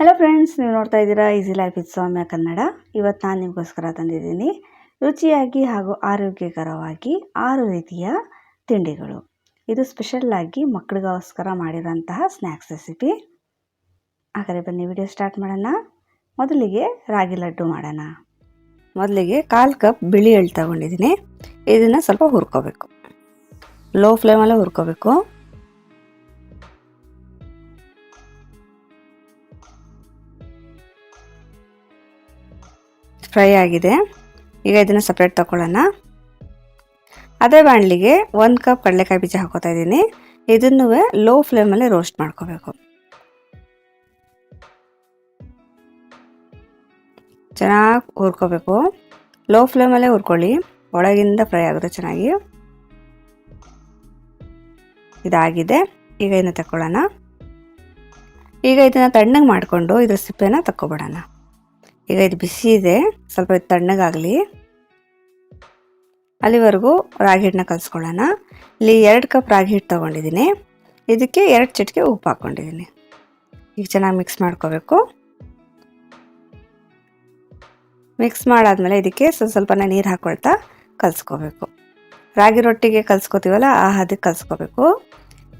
Hello friends ನೀವು ನೋಡ್ತಾ ಇದ್ದೀರಾ easy life with Soumya Kannada ಇವತ್ತು ನಾನು ನಿಮಗೋಸ್ಕರ ತಂದಿದ್ದೀನಿ ರುಚಿಯಾಗಿ ಹಾಗೂ ಆರೋಗ್ಯಕರವಾಗಿ ಆರು ರೀತಿಯ ತಿಂಡಿಗಳು. ಇದು ಸ್ಪೆಷಲ್ಲಾಗಿ ಮಕ್ಕಳಿಗೋಸ್ಕರ ಮಾಡಿರೋಂತಹ ಸ್ನ್ಯಾಕ್ಸ್ ರೆಸಿಪಿ ಹಾಗಾದರೆ ಬನ್ನಿ ವಿಡಿಯೋ ಸ್ಟಾರ್ಟ್ ಮಾಡೋಣ. ಮೊದಲಿಗೆ ರಾಗಿ ಲಡ್ಡು ಮಾಡೋಣ. ಮೊದಲಿಗೆ ಕಾಲು ಕಪ್ ಬಿಳಿ ಎಳ್ಳು ತಗೊಂಡಿದ್ದೀನಿ. ಇದನ್ನು ಸ್ವಲ್ಪ ಹುರ್ಕೋಬೇಕು. ಲೋ ಫ್ಲೇಮಲ್ಲೇ ಹುರ್ಕೋಬೇಕು. ಫ್ರೈ ಆಗಿದೆ. ಈಗ ಇದನ್ನು ಸಪ್ರೇಟ್ ತಗೊಳ್ಳೋಣ ಅದೇ ಬಾಣಲಿಗೆ ಒಂದು ಕಪ್ ಕಡಲೆಕಾಯಿ ಬೀಜ ಹಾಕೋತಾ ಇದ್ದೀನಿ. ಇದನ್ನು ಲೋ ಫ್ಲೇಮಲ್ಲಿ ರೋಸ್ಟ್ ಮಾಡ್ಕೋಬೇಕು. ಚೆನ್ನಾಗಿ ಹುರ್ಕೋಬೇಕು. ಲೋ ಫ್ಲೇಮಲ್ಲೇ ಹುರ್ಕೊಳ್ಳಿ. ಒಳಗಿಂದ ಫ್ರೈ ಆಗುತ್ತೆ ಚೆನ್ನಾಗಿ. ಇದಾಗಿದೆ. ಈಗ ಇದನ್ನು ತಗೊಳ್ಳೋಣ ಈಗ ಇದನ್ನು ತಣ್ಣಗೆ ಮಾಡಿಕೊಂಡು ಇದ್ರ ಸಿಪ್ಪೆನ ತಗೊಬಿಡೋಣ ಈಗ ಇದು ಬಿಸಿ ಇದೆ. ಸ್ವಲ್ಪ ಇದು ತಣ್ಣಗಾಗಲಿ. ಅಲ್ಲಿವರೆಗೂ ರಾಗಿ ಹಿಟ್ಟನ್ನ ಕಲಿಸ್ಕೊಳ್ಳೋಣ. ಇಲ್ಲಿ ಎರಡು ಕಪ್ ರಾಗಿ ಹಿಟ್ಟು ತೊಗೊಂಡಿದ್ದೀನಿ. ಇದಕ್ಕೆ ಎರಡು ಚಿಟಿಕೆ ಉಪ್ಪು ಹಾಕ್ಕೊಂಡಿದ್ದೀನಿ. ಈಗ ಚೆನ್ನಾಗಿ ಮಿಕ್ಸ್ ಮಾಡ್ಕೋಬೇಕು. ಮಿಕ್ಸ್ ಮಾಡಾದಮೇಲೆ ಇದಕ್ಕೆ ಸ್ವಲ್ಪ ಸ್ವಲ್ಪನೇ ನೀರು ಹಾಕ್ಕೊಳ್ತಾ ಕಲಿಸ್ಕೋಬೇಕು. ರಾಗಿ ರೊಟ್ಟಿಗೆ ಕಲಿಸ್ಕೋತೀವಲ್ಲ, ಆ ಹದಕ್ಕೆ ಕಲಿಸ್ಕೋಬೇಕು.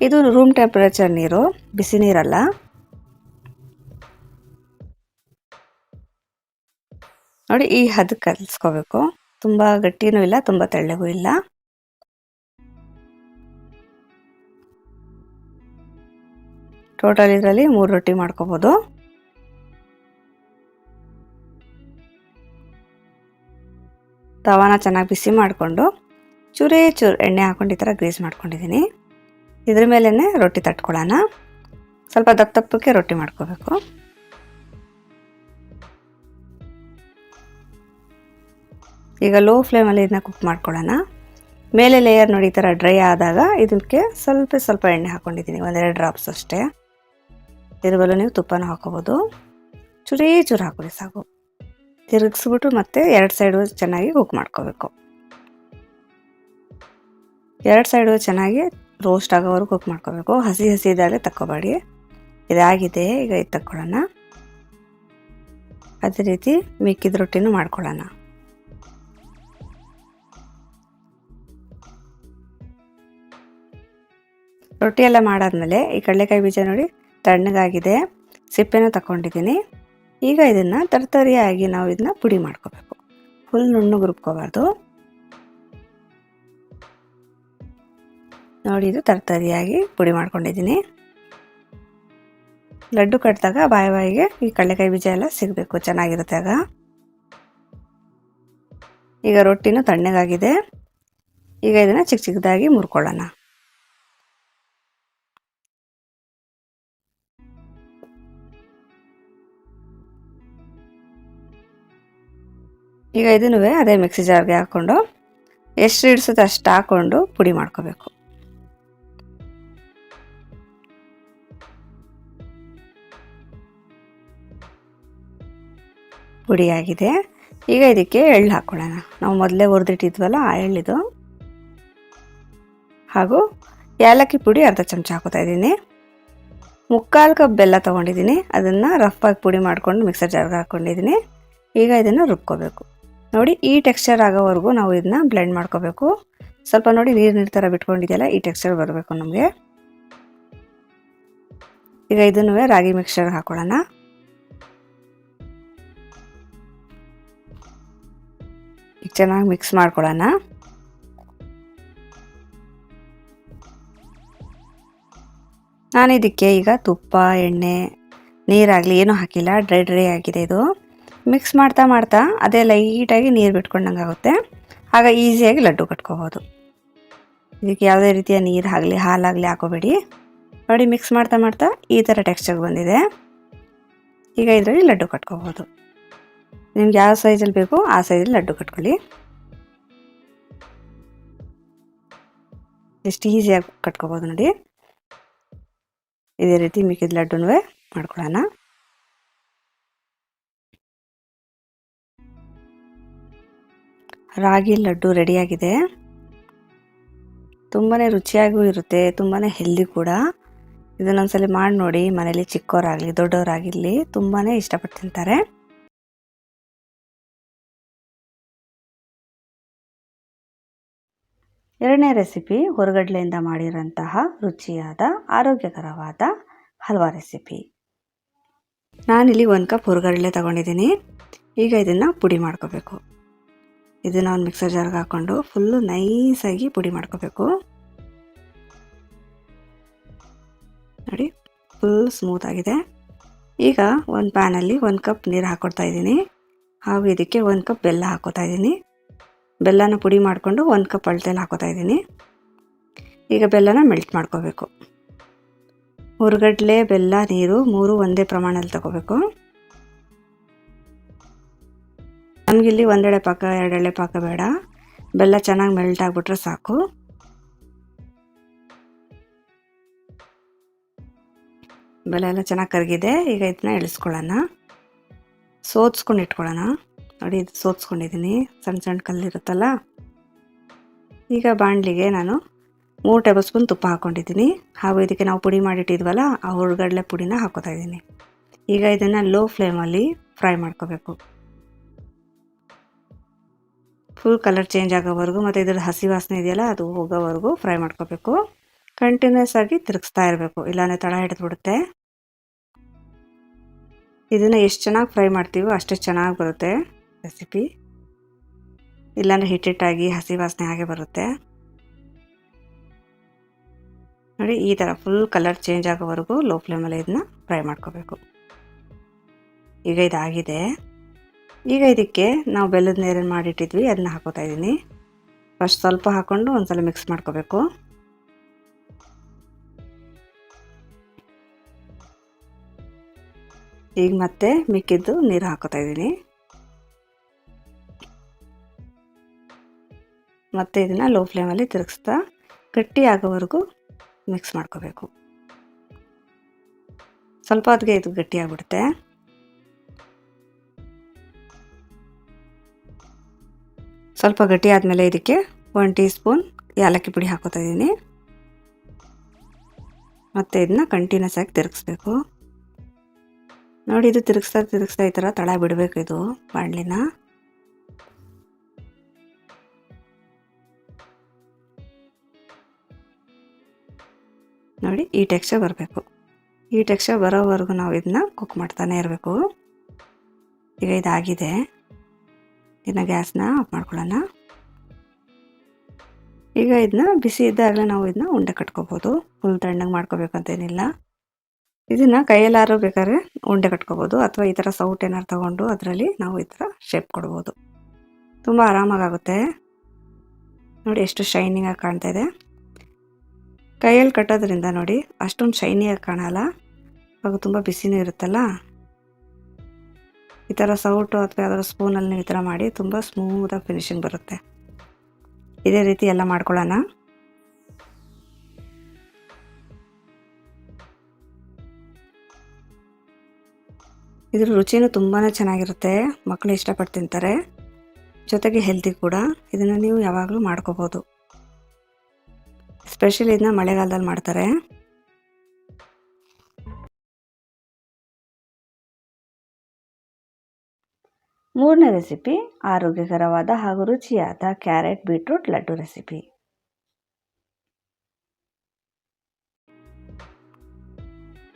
ಇದು ರೂಮ್ ಟೆಂಪ್ರೇಚರ್ ನೀರು, ಬಿಸಿ ನೀರಲ್ಲ. ನೋಡಿ, ಈ ಹದಕ್ಕೆ ಕಲಿಸ್ಕೋಬೇಕು. ತುಂಬ ಗಟ್ಟಿನೂ ಇಲ್ಲ, ತುಂಬ ತೆಳ್ಳಗೂ ಇಲ್ಲ. ಟೋಟಲ್ ಇದರಲ್ಲಿ ಮೂರು ರೊಟ್ಟಿ ಮಾಡ್ಕೋಬೋದು. ತವಾನ ಚೆನ್ನಾಗಿ ಬಿಸಿ ಮಾಡಿಕೊಂಡು, ಚೂರೇ ಚೂರು ಎಣ್ಣೆ ಹಾಕೊಂಡು ಈ ಥರ ಗ್ರೀಸ್ ಮಾಡ್ಕೊಂಡಿದ್ದೀನಿ. ಇದ್ರ ಮೇಲೇ ರೊಟ್ಟಿ ತಟ್ಕೊಳ್ಳೋಣ. ಸ್ವಲ್ಪ ದಪ್ಪ ದಪ್ಪಕ್ಕೆ ರೊಟ್ಟಿ ಮಾಡ್ಕೋಬೇಕು. ಈಗ ಲೋ ಫ್ಲೇಮಲ್ಲಿ ಇದನ್ನ ಕುಕ್ ಮಾಡ್ಕೊಳ್ಳೋಣ ಮೇಲೆ ಲೇಯರ್ ನೋಡಿ ಈ ಥರ ಡ್ರೈ ಆದಾಗ ಇದಕ್ಕೆ ಸ್ವಲ್ಪ ಸ್ವಲ್ಪ ಎಣ್ಣೆ ಹಾಕ್ಕೊಂಡಿದ್ದೀನಿ ಒಂದೆರಡು ಡ್ರಾಪ್ಸ್ ಅಷ್ಟೇ. ತಿರುಗಲು ನೀವು ತುಪ್ಪನೂ ಹಾಕೋಬೋದು. ಚೂರೇ ಚೂರು ಹಾಕೊಳ್ಳಿ ಸಾಕು. ತಿರುಗಿಸ್ಬಿಟ್ಟು ಮತ್ತೆ ಎರಡು ಸೈಡು ಚೆನ್ನಾಗಿ ಕುಕ್ ಮಾಡ್ಕೋಬೇಕು. ಎರಡು ಸೈಡು ಚೆನ್ನಾಗಿ ರೋಸ್ಟ್ ಆಗೋವರೆಗೂ ಕುಕ್ ಮಾಡ್ಕೋಬೇಕು. ಹಸಿ ಹಸಿ ಇದ್ದಾಗಲೇ ತಕ್ಕೋಬೇಡಿ. ಇದಾಗಿದೆ ಈಗ ಇದು ತಕ್ಕೊಳ್ಳೋಣ ಅದೇ ರೀತಿ ಮಿಕ್ಕಿದ ರೊಟ್ಟಿನೂ ಮಾಡ್ಕೊಳ್ಳೋಣ ರೊಟ್ಟಿ ಎಲ್ಲ ಮಾಡಾದ್ಮೇಲೆ ಈ ಕಡಲೆಕಾಯಿ ಬೀಜ ನೋಡಿ ತಣ್ಣಗಾಗಿದೆ. ಸಿಪ್ಪೆನ ತಗೊಂಡಿದ್ದೀನಿ ಈಗ ಇದನ್ನು ತರ್ತರಿಯಾಗಿ ನಾವು ಇದನ್ನ ಪುಡಿ ಮಾಡ್ಕೋಬೇಕು. ಫುಲ್ ನುಣ್ಣು ರುಬ್ಕೋಬಾರ್ದು ನೋಡಿ ಇದು ತರ್ತರಿಯಾಗಿ ಪುಡಿ ಮಾಡ್ಕೊಂಡಿದ್ದೀನಿ. ಲಡ್ಡು ಕಟ್ಟಿದಾಗ ಬಾಯಿ ಬಾಯಿಗೆ ಈ ಕಡಲೆಕಾಯಿ ಬೀಜ ಎಲ್ಲ ಸಿಗಬೇಕು, ಚೆನ್ನಾಗಿರುತ್ತೆ ಆಗ. ಈಗ ರೊಟ್ಟಿನೂ ತಣ್ಣಗಾಗಿದೆ. ಈಗ ಇದನ್ನು ಚಿಕ್ಕ ಚಿಕ್ಕದಾಗಿ ಮುರ್ಕೊಳ್ಳೋಣ. ಈಗ ಇದನ್ನು ಅದೇ ಮಿಕ್ಸಿ ಜಾರ್ಗೆ ಹಾಕ್ಕೊಂಡು ಎಷ್ಟು ಹಿಡಿಸುತ್ತೆ ಅಷ್ಟು ಹಾಕ್ಕೊಂಡು ಪುಡಿ ಮಾಡ್ಕೋಬೇಕು. ಪುಡಿಯಾಗಿದೆ ಈಗ ಇದಕ್ಕೆ ಎಳ್ಳು ಹಾಕ್ಕೊಳ್ಳೋಣ ನಾವು ಮೊದಲೇ ಹುರಿದಿಟ್ಟಿದ್ವಲ್ಲ ಆ ಎಳ್ಳಿದು. ಹಾಗೂ ಏಲಕ್ಕಿ ಪುಡಿ ಅರ್ಧ ಚಮಚ ಹಾಕೋತಾ ಇದ್ದೀನಿ. ಮುಕ್ಕಾಲು ಕಪ್ ಬೆಲ್ಲ ತೊಗೊಂಡಿದ್ದೀನಿ. ಅದನ್ನು ಆಗಿ ಪುಡಿ ಮಾಡಿಕೊಂಡು ಮಿಕ್ಸರ್ ಜಾರ್ಗೆ ಹಾಕ್ಕೊಂಡಿದ್ದೀನಿ ಈಗ ಇದನ್ನು ರುಬ್ಕೋಬೇಕು. ನೋಡಿ ಈ ಟೆಕ್ಸ್ಚರ್ ಆಗೋವರೆಗೂ ನಾವು ಇದನ್ನ ಬ್ಲೆಂಡ್ ಮಾಡ್ಕೋಬೇಕು. ಸ್ವಲ್ಪ ನೋಡಿ ನೀರು ನೀರು ಥರ ಬಿಟ್ಕೊಂಡಿದೆಯಲ್ಲ, ಈ ಟೆಕ್ಸ್ಚರ್ ಬರಬೇಕು ನಮಗೆ. ಈಗ ಇದನ್ನು ರಾಗಿ ಮಿಕ್ಸ್ಚರ್ ಹಾಕೊಳ್ಳೋಣ. ಈಗ ಚೆನ್ನಾಗಿ ಮಿಕ್ಸ್ ಮಾಡ್ಕೊಳ್ಳೋಣ. ನಾನು ಇದಕ್ಕೆ ಈಗ ತುಪ್ಪ, ಎಣ್ಣೆ, ನೀರಾಗಲಿ, ಏನೂ ಹಾಕಿಲ್ಲ, ಡ್ರೈ ಡ್ರೈ ಆಗಿದೆ ಇದು. ಮಿಕ್ಸ್ ಮಾಡ್ತಾ ಮಾಡ್ತಾ ಅದೇ ಲೈಟಾಗಿ ನೀರು ಬಿಟ್ಕೊಂಡಂಗೆ ಆಗುತ್ತೆ. ಆಗ ಈಸಿಯಾಗಿ ಲಡ್ಡು ಕಟ್ಕೋಬೋದು. ಇದಕ್ಕೆ ಯಾವುದೇ ರೀತಿಯ ನೀರು ಆಗಲಿ, ಹಾಲಾಗಲಿ ಹಾಕೋಬೇಡಿ. ನೋಡಿ ಮಿಕ್ಸ್ ಮಾಡ್ತಾ ಮಾಡ್ತಾ ಈ ಥರ ಟೆಕ್ಸ್ಚರ್ ಬಂದಿದೆ. ಈಗ ಇದರಲ್ಲಿ ಲಡ್ಡು ಕಟ್ಕೋಬೋದು. ನಿಮ್ಗೆ ಯಾವ ಸೈಜಲ್ಲಿ ಬೇಕೋ ಆ ಸೈಜಲ್ಲಿ ಲಡ್ಡು ಕಟ್ಕೊಳ್ಳಿ. ಎಷ್ಟು ಈಸಿಯಾಗಿ ಕಟ್ಕೋಬೋದು ನೋಡಿ. ಇದೇ ರೀತಿ ಮಿಕ್ಕಿದ ಲಡ್ಡುನೂ ಮಾಡ್ಕೊಳ್ಳೋಣ. ರಾಗಿ ಲಡ್ಡು ರೆಡಿಯಾಗಿದೆ. ತುಂಬಾ ರುಚಿಯಾಗೂ ಇರುತ್ತೆ ತುಂಬಾ ಹೆಲ್ದಿ ಕೂಡ. ಇದನ್ನೊಂದ್ಸಲಿ ಮಾಡಿ ನೋಡಿ, ಮನೇಲಿ ಚಿಕ್ಕವರಾಗಲಿ ದೊಡ್ಡವರಾಗಿರಲಿ ತುಂಬಾ ಇಷ್ಟಪಟ್ಟು ತಿಂತಾರೆ. ಎರಡನೇ ರೆಸಿಪಿ, ಹೊರಗಡ್ಲೆಯಿಂದ ಮಾಡಿರೋಂತಹ ರುಚಿಯಾದ, ಆರೋಗ್ಯಕರವಾದ ಹಲ್ವಾ ರೆಸಿಪಿ. ನಾನಿಲ್ಲಿ ಒಂದು ಕಪ್ ಹೊರಗಡಲೆ ತಗೊಂಡಿದ್ದೀನಿ. ಈಗ ಇದನ್ನು ಪುಡಿ ಮಾಡ್ಕೋಬೇಕು. ಇದನ್ನು ಒಂದು ಮಿಕ್ಸರ್ ಜಾರ್ಗೆ ಹಾಕ್ಕೊಂಡು ಫುಲ್ಲು ನೈಸಾಗಿ ಪುಡಿ ಮಾಡ್ಕೋಬೇಕು. ನೋಡಿ ಫುಲ್ ಸ್ಮೂತ್ ಆಗಿದೆ. ಈಗ ಒಂದು ಪ್ಯಾನಲ್ಲಿ ಒಂದು ಕಪ್ ನೀರು ಹಾಕ್ಕೊಡ್ತಾ ಇದ್ದೀನಿ. ಹಾಗೂ ಇದಕ್ಕೆ ಒಂದು ಕಪ್ ಬೆಲ್ಲ ಹಾಕೋತಾ ಇದ್ದೀನಿ. ಬೆಲ್ಲನ ಪುಡಿ ಮಾಡಿಕೊಂಡು ಒಂದು ಕಪ್ ಅಳತೆಯಲ್ಲಿ ಹಾಕೋತಾ ಇದ್ದೀನಿ. ಈಗ ಬೆಲ್ಲನ ಮೆಲ್ಟ್ ಮಾಡ್ಕೋಬೇಕು. ಹುರ್ಗಡ್ಲೆ, ಬೆಲ್ಲ, ನೀರು ಮೂರು ಒಂದೇ ಪ್ರಮಾಣದಲ್ಲಿ ತಗೋಬೇಕು. ನಮಗಿಲ್ಲಿ ಒಂದೆಳೆ ಪಾಕ, ಎರಡೆಳೆ ಪಾಕ ಬೇಡ. ಬೆಲ್ಲ ಚೆನ್ನಾಗಿ ಮೆಲ್ಟ್ ಆಗಿಬಿಟ್ರೆ ಸಾಕು. ಬೆಲ್ಲ ಎಲ್ಲ ಚೆನ್ನಾಗಿ ಕರಗಿದೆ. ಈಗ ಇದನ್ನ ಇಳಿಸ್ಕೊಳ್ಳೋಣ ಸೋತ್ಸ್ಕೊಂಡು ಇಟ್ಕೊಳ್ಳೋಣ. ನೋಡಿ, ಇದು ಸೋತ್ಸ್ಕೊಂಡಿದ್ದೀನಿ ಸಣ್ಣ ಸಣ್ಣ ಕಲ್ಲಿರುತ್ತಲ್ಲ. ಈಗ ಬಾಣಲಿಗೆ ನಾನು ಮೂರು ಟೇಬಲ್ ಸ್ಪೂನ್ ತುಪ್ಪ ಹಾಕ್ಕೊಂಡಿದ್ದೀನಿ ಹಾಗೂ ಇದಕ್ಕೆ ನಾವು ಪುಡಿ ಮಾಡಿಟ್ಟಿದ್ವಲ್ಲ, ಆ ಹುರುಗಡಲೆ ಪುಡಿನ ಹಾಕೋತಾ ಇದ್ದೀನಿ ಈಗ ಇದನ್ನು ಲೋ ಫ್ಲೇಮಲ್ಲಿ ಫ್ರೈ ಮಾಡ್ಕೋಬೇಕು. ಫುಲ್ ಕಲರ್ ಚೇಂಜ್ ಆಗೋವರೆಗೂ ಮತ್ತು ಇದ್ರ ಹಸಿ ವಾಸನೆ ಇದೆಯಲ್ಲ, ಅದು ಹೋಗೋವರೆಗೂ ಫ್ರೈ ಮಾಡ್ಕೋಬೇಕು. ಕಂಟಿನ್ಯೂಸ್ ಆಗಿ ತಿರುಗಿಸ್ತಾ ಇರಬೇಕು, ಇಲ್ಲಾಂದರೆ ತಳ ಹಿಡಿದ್ಬಿಡುತ್ತೆ. ಇದನ್ನು ಎಷ್ಟು ಚೆನ್ನಾಗಿ ಫ್ರೈ ಮಾಡ್ತೀವೋ ಅಷ್ಟು ಚೆನ್ನಾಗಿ ಬರುತ್ತೆ ರೆಸಿಪಿ ಇಲ್ಲಾಂದರೆ ಹಿಟ್ಟಿಟ್ಟಾಗಿ ಹಸಿ ವಾಸನೆ ಹಾಗೆ ಬರುತ್ತೆ. ನೋಡಿ, ಈ ಥರ ಫುಲ್ ಕಲರ್ ಚೇಂಜ್ ಆಗೋವರೆಗೂ ಲೋ ಫ್ಲೇಮಲ್ಲಿ ಇದನ್ನ ಫ್ರೈ ಮಾಡ್ಕೋಬೇಕು. ಈಗ ಇದಾಗಿದೆ. ಈಗ ಇದಕ್ಕೆ ನಾವು ಬೆಲ್ಲದ ನೀರನ್ನು ಮಾಡಿಟ್ಟಿದ್ವಿ, ಅದನ್ನ ಹಾಕೋತಾ ಇದ್ದೀನಿ. ಫಸ್ಟ್ ಸ್ವಲ್ಪ ಹಾಕ್ಕೊಂಡು ಒಂದ್ಸಲ ಮಿಕ್ಸ್ ಮಾಡ್ಕೋಬೇಕು. ಈಗ ಮತ್ತೆ ಮಿಕ್ಕಿದ್ದು ನೀರು ಹಾಕೋತಾ ಇದ್ದೀನಿ. ಮತ್ತೆ ಇದನ್ನು ಲೋ ಫ್ಲೇಮಲ್ಲಿ ತಿರುಗಿಸ್ತಾ ಗಟ್ಟಿ ಆಗೋವರೆಗೂ ಮಿಕ್ಸ್ ಮಾಡ್ಕೋಬೇಕು. ಸ್ವಲ್ಪ ಹೊತ್ತಿಗೆ ಇದು ಗಟ್ಟಿ ಆಗಿಬಿಡುತ್ತೆ ಸ್ವಲ್ಪ ಗಟ್ಟಿ ಆದಮೇಲೆ ಇದಕ್ಕೆ ಒನ್ ಟೀ ಸ್ಪೂನ್ ಏಲಕ್ಕಿ ಪುಡಿ ಹಾಕೋತಾ ಇದ್ದೀನಿ. ಮತ್ತು ಇದನ್ನ ಕಂಟಿನ್ಯೂಸ್ ಆಗಿ ತಿರುಗಿಸ್ಬೇಕು. ನೋಡಿ, ಇದು ತಿರುಗಿಸ್ತಾ ತಿರುಗಿಸ್ತಾ ಈ ಥರ ತಳ ಬಿಡಬೇಕು ಇದು ಬಾಣಲಿನ ನೋಡಿ, ಈ ಟೆಕ್ಸ್ಚರ್ ಬರಬೇಕು. ಈ ಟೆಕ್ಸ್ಚರ್ ಬರೋವರೆಗೂ ನಾವು ಇದನ್ನ ಕುಕ್ ಮಾಡ್ತಾನೆ ಇರಬೇಕು. ಈಗ ಇದಾಗಿದೆ. ಇದನ್ನ ಗ್ಯಾಸ್ನ ಆಫ್ ಮಾಡ್ಕೊಳ್ಳೋಣ. ಈಗ ಇದನ್ನ ಬಿಸಿ ಇದ್ದಾಗಲೇ ನಾವು ಇದನ್ನ ಉಂಡೆ ಕಟ್ಕೋಬೋದು. ಫುಲ್ ತಣ್ಣಗೆ ಮಾಡ್ಕೋಬೇಕಂತೇನಿಲ್ಲ. ಇದನ್ನು ಕೈಯಲ್ಲಾರು ಬೇಕಾದ್ರೆ ಉಂಡೆ ಕಟ್ಕೋಬೋದು ಅಥವಾ ಈ ಥರ ಸೌಟ್ ಏನಾರು ತೊಗೊಂಡು ಅದರಲ್ಲಿ ನಾವು ಈ ಥರ ಶೇಪ್ ಕೊಡ್ಬೋದು. ತುಂಬ ಆರಾಮಾಗುತ್ತೆ ನೋಡಿ ಎಷ್ಟು ಶೈನಿಂಗಾಗಿ ಕಾಣ್ತಾ ಇದೆ. ಕೈಯಲ್ಲಿ ಕಟ್ಟೋದ್ರಿಂದ ನೋಡಿ ಅಷ್ಟೊಂದು ಶೈನಿಯಾಗಿ ಕಾಣಲ್ಲ. ಅವಾಗ ತುಂಬ ಬಿಸಿನೂ ಇರುತ್ತಲ್ಲ. ಈ ಥರ ಸೌಟು ಅಥವಾ ಯಾವ್ದಾದ್ರು ಸ್ಪೂನಲ್ಲಿ ನೀವು ಈ ಥರ ಮಾಡಿ ತುಂಬ ಸ್ಮೂತಾಗಿ ಫಿನಿಶಿಂಗ್ ಬರುತ್ತೆ. ಇದೇ ರೀತಿ ಎಲ್ಲ ಮಾಡ್ಕೊಳ್ಳೋಣ. ಇದ್ರ ರುಚಿನೂ ತುಂಬಾ ಚೆನ್ನಾಗಿರುತ್ತೆ. ಮಕ್ಕಳು ಇಷ್ಟಪಟ್ಟು ತಿಂತಾರೆ. ಜೊತೆಗೆ ಹೆಲ್ದಿ ಕೂಡ. ಇದನ್ನು ನೀವು ಯಾವಾಗಲೂ ಮಾಡ್ಕೋಬೋದು. ಸ್ಪೆಷಲಿ ಇದನ್ನ ಮಳೆಗಾಲದಲ್ಲಿ ಮಾಡ್ತಾರೆ. ಮೂರನೇ ರೆಸಿಪಿ ಆರೋಗ್ಯಕರವಾದ ಹಾಗೂ ರುಚಿಯಾದ ಕ್ಯಾರೆಟ್ ಬೀಟ್ರೂಟ್ ಲಡ್ಡು ರೆಸಿಪಿ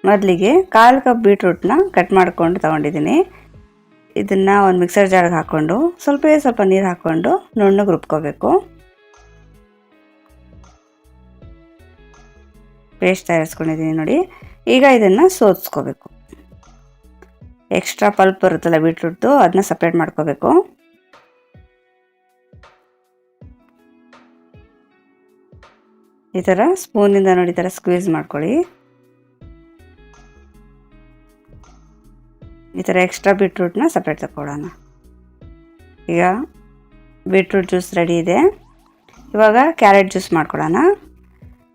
ಮೊದಲಿಗೆ ಕಾಲು ಕಪ್ ಬೀಟ್ರೂಟ್ನ ಕಟ್ ಮಾಡಿಕೊಂಡು ತಗೊಂಡಿದ್ದೀನಿ. ಇದನ್ನು ಒಂದು ಮಿಕ್ಸರ್ ಜಾರ್ಗೆ ಹಾಕ್ಕೊಂಡು ಸ್ವಲ್ಪ ಸ್ವಲ್ಪ ನೀರು ಹಾಕ್ಕೊಂಡು ನುಣ್ಣಗೆ ರುಬ್ಕೋಬೇಕು. ಪೇಸ್ಟ್ ತಯಾರಿಸ್ಕೊಂಡಿದ್ದೀನಿ ನೋಡಿ. ಈಗ ಇದನ್ನು ಸೋದಿಸ್ಕೋಬೇಕು ಎಕ್ಸ್ಟ್ರಾ ಪಲ್ಪ್ ಬರುತ್ತಲ್ಲ ಬೀಟ್ರೂಟ್ದು ಅದನ್ನ ಸಪ್ರೇಟ್ ಮಾಡ್ಕೋಬೇಕು. ಈ ಥರ ಸ್ಪೂನಿಂದ ನೋಡಿ ಈ ಥರ ಸ್ಕ್ವೀಸ್ ಮಾಡ್ಕೊಳ್ಳಿ. ಈ ಥರ ಎಕ್ಸ್ಟ್ರಾ ಬೀಟ್ರೂಟ್ನ ಸಪ್ರೇಟ್ ತಗೊಳ್ಳೋಣ ಈಗ ಬೀಟ್ರೂಟ್ ಜ್ಯೂಸ್ ರೆಡಿ ಇದೆ. ಇವಾಗ ಕ್ಯಾರೆಟ್ ಜ್ಯೂಸ್ ಮಾಡ್ಕೊಳ್ಳೋಣ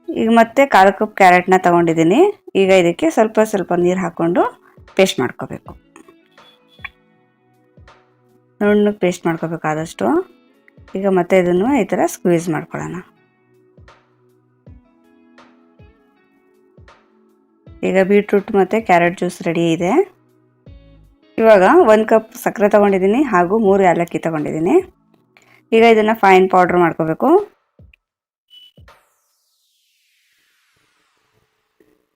ಈಗ ಮತ್ತೆ ಕಾಲು ಕಪ್ ಕ್ಯಾರೆಟ್ನ ತಗೊಂಡಿದ್ದೀನಿ. ಈಗ ಇದಕ್ಕೆ ಸ್ವಲ್ಪ ಸ್ವಲ್ಪ ನೀರು ಹಾಕ್ಕೊಂಡು ಪೇಸ್ಟ್ ಮಾಡ್ಕೋಬೇಕು. ನುಣ್ಣಗೆ ಪೇಸ್ಟ್ ಮಾಡ್ಕೋಬೇಕಾದಷ್ಟು. ಈಗ ಮತ್ತೆ ಇದನ್ನು ಈ ಥರ ಸ್ಕ್ವೀಸ್ ಮಾಡ್ಕೊಳ್ಳೋಣ. ಈಗ ಬೀಟ್ರೂಟ್ ಮತ್ತು ಕ್ಯಾರೆಟ್ ಜ್ಯೂಸ್ ರೆಡಿ ಇದೆ. ಇವಾಗ ಒಂದು ಕಪ್ ಸಕ್ಕರೆ ತೊಗೊಂಡಿದ್ದೀನಿ ಹಾಗೂ ಮೂರು ಏಲಕ್ಕಿ ತೊಗೊಂಡಿದ್ದೀನಿ. ಈಗ ಇದನ್ನು ಫೈನ್ ಪೌಡ್ರ್ ಮಾಡ್ಕೋಬೇಕು.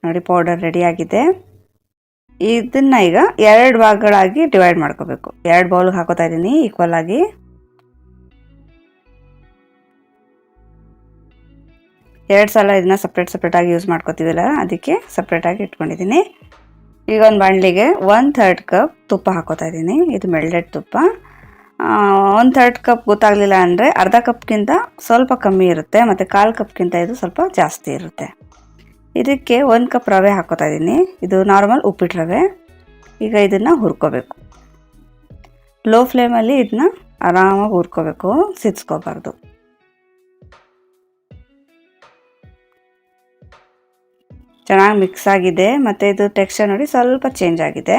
ನೋಡಿ ಪೌಡರ್ ರೆಡಿ ಆಗಿದೆ. ಇದನ್ನ ಈಗ ಎರಡು ಭಾಗಗಳಾಗಿ ಡಿವೈಡ್ ಮಾಡ್ಕೋಬೇಕು. ಎರಡು ಬೌಲ್ಗೆ ಹಾಕೋತಾ ಇದ್ದೀನಿ ಈಕ್ವಲ್ ಆಗಿ. ಎರಡು ಸಲ ಇದನ್ನ ಸಪ್ರೇಟ್ ಸಪ್ರೇಟಾಗಿ ಯೂಸ್ ಮಾಡ್ಕೋತೀವಲ್ಲ, ಅದಕ್ಕೆ ಸಪ್ರೇಟಾಗಿ ಇಟ್ಕೊಂಡಿದ್ದೀನಿ. ಈಗ ಒಂದು ಬಾಣಲಿಗೆ ಒನ್ ಥರ್ಡ್ ಕಪ್ ತುಪ್ಪ ಹಾಕೋತಾ ಇದ್ದೀನಿ. ಇದು ಮೆಲ್ಡೆಡ್ ತುಪ್ಪ. ಒನ್ ಥರ್ಡ್ ಕಪ್ ಗೊತ್ತಾಗಲಿಲ್ಲ ಅಂದರೆ ಅರ್ಧ ಕಪ್ಗಿಂತ ಸ್ವಲ್ಪ ಕಮ್ಮಿ ಇರುತ್ತೆ, ಮತ್ತು ಕಾಲು ಕಪ್ಗಿಂತ ಇದು ಸ್ವಲ್ಪ ಜಾಸ್ತಿ ಇರುತ್ತೆ. ಇದಕ್ಕೆ ಒಂದು ಕಪ್ ರವೆ ಹಾಕೋತಾ ಇದ್ದೀನಿ. ಇದು ನಾರ್ಮಲ್ ಉಪ್ಪಿಟ್ಟು ರವೆ. ಈಗ ಇದನ್ನು ಹುರ್ಕೋಬೇಕು. ಲೋ ಫ್ಲೇಮಲ್ಲಿ ಇದನ್ನ ಆರಾಮಾಗಿ ಹುರ್ಕೋಬೇಕು. ಸಿದ್ಸ್ಕೋಬಾರ್ದು ಚೆನ್ನಾಗಿ ಮಿಕ್ಸ್ ಆಗಿದೆ. ಮತ್ತು ಇದು ಟೆಕ್ಸ್ಚರ್ ನೋಡಿ ಸ್ವಲ್ಪ ಚೇಂಜ್ ಆಗಿದೆ.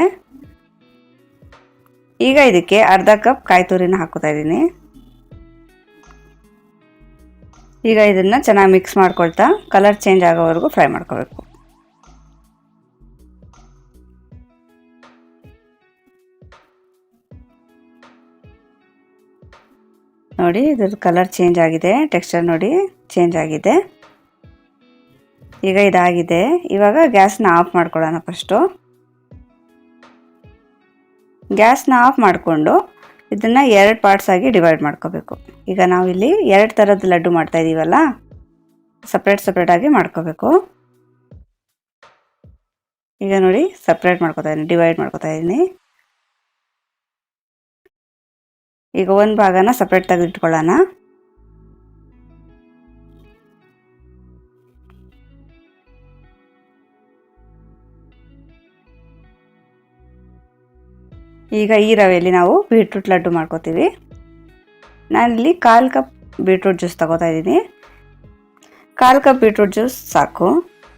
ಈಗ ಇದಕ್ಕೆ ಅರ್ಧ ಕಪ್ ಕಾಯಿ ತುರಿನ ಹಾಕೋತಾ ಇದ್ದೀನಿ. ಈಗ ಇದನ್ನು ಚೆನ್ನಾಗಿ ಮಿಕ್ಸ್ ಮಾಡ್ಕೊಳ್ತಾ ಕಲರ್ ಚೇಂಜ್ ಆಗೋವರೆಗೂ ಫ್ರೈ ಮಾಡ್ಕೋಬೇಕು. ನೋಡಿ ಇದ್ರ ಕಲರ್ ಚೇಂಜ್ ಆಗಿದೆ ಟೆಕ್ಸ್ಚರ್ ನೋಡಿ ಚೇಂಜ್ ಆಗಿದೆ. ಈಗ ಇದಾಗಿದೆ. ಇವಾಗ ಗ್ಯಾಸ್ನ ಆಫ್ ಮಾಡ್ಕೊಳ್ಳೋಣ ಫಸ್ಟು ಗ್ಯಾಸ್ನ ಆಫ್ ಮಾಡಿಕೊಂಡು ಇದನ್ನು ಎರಡು ಪಾರ್ಟ್ಸ್ ಆಗಿ ಡಿವೈಡ್ ಮಾಡ್ಕೋಬೇಕು. ಈಗ ನಾವು ಇಲ್ಲಿ ಎರಡು ಥರದ ಲಡ್ಡು ಮಾಡ್ತಾ ಇದ್ದೀವಲ್ಲ ಸಪ್ರೇಟ್ ಸಪ್ರೇಟಾಗಿ ಮಾಡ್ಕೋಬೇಕು. ಈಗ ನೋಡಿ ಸಪ್ರೇಟ್ ಮಾಡ್ಕೋತಾ ಇದ್ದೀನಿ ಡಿವೈಡ್ ಮಾಡ್ಕೋತಾ ಇದ್ದೀನಿ ಈಗ ಒಂದು ಭಾಗನ ಸಪ್ರೇಟ್ ತೆಗೆದಿಟ್ಕೊಳ್ಳೋಣ. ಈಗ ಈ ರವೆಯಲ್ಲಿ ನಾವು ಬೀಟ್ರೂಟ್ ಲಡ್ಡು ಮಾಡ್ಕೋತೀವಿ. ನಾನಿಲ್ಲಿ ಕಾಲು ಕಪ್ ಬೀಟ್ರೂಟ್ ಜ್ಯೂಸ್ ತಗೋತಾ ಇದ್ದೀನಿ. ಕಾಲು ಕಪ್ ಬೀಟ್ರೂಟ್ ಜ್ಯೂಸ್ ಸಾಕು.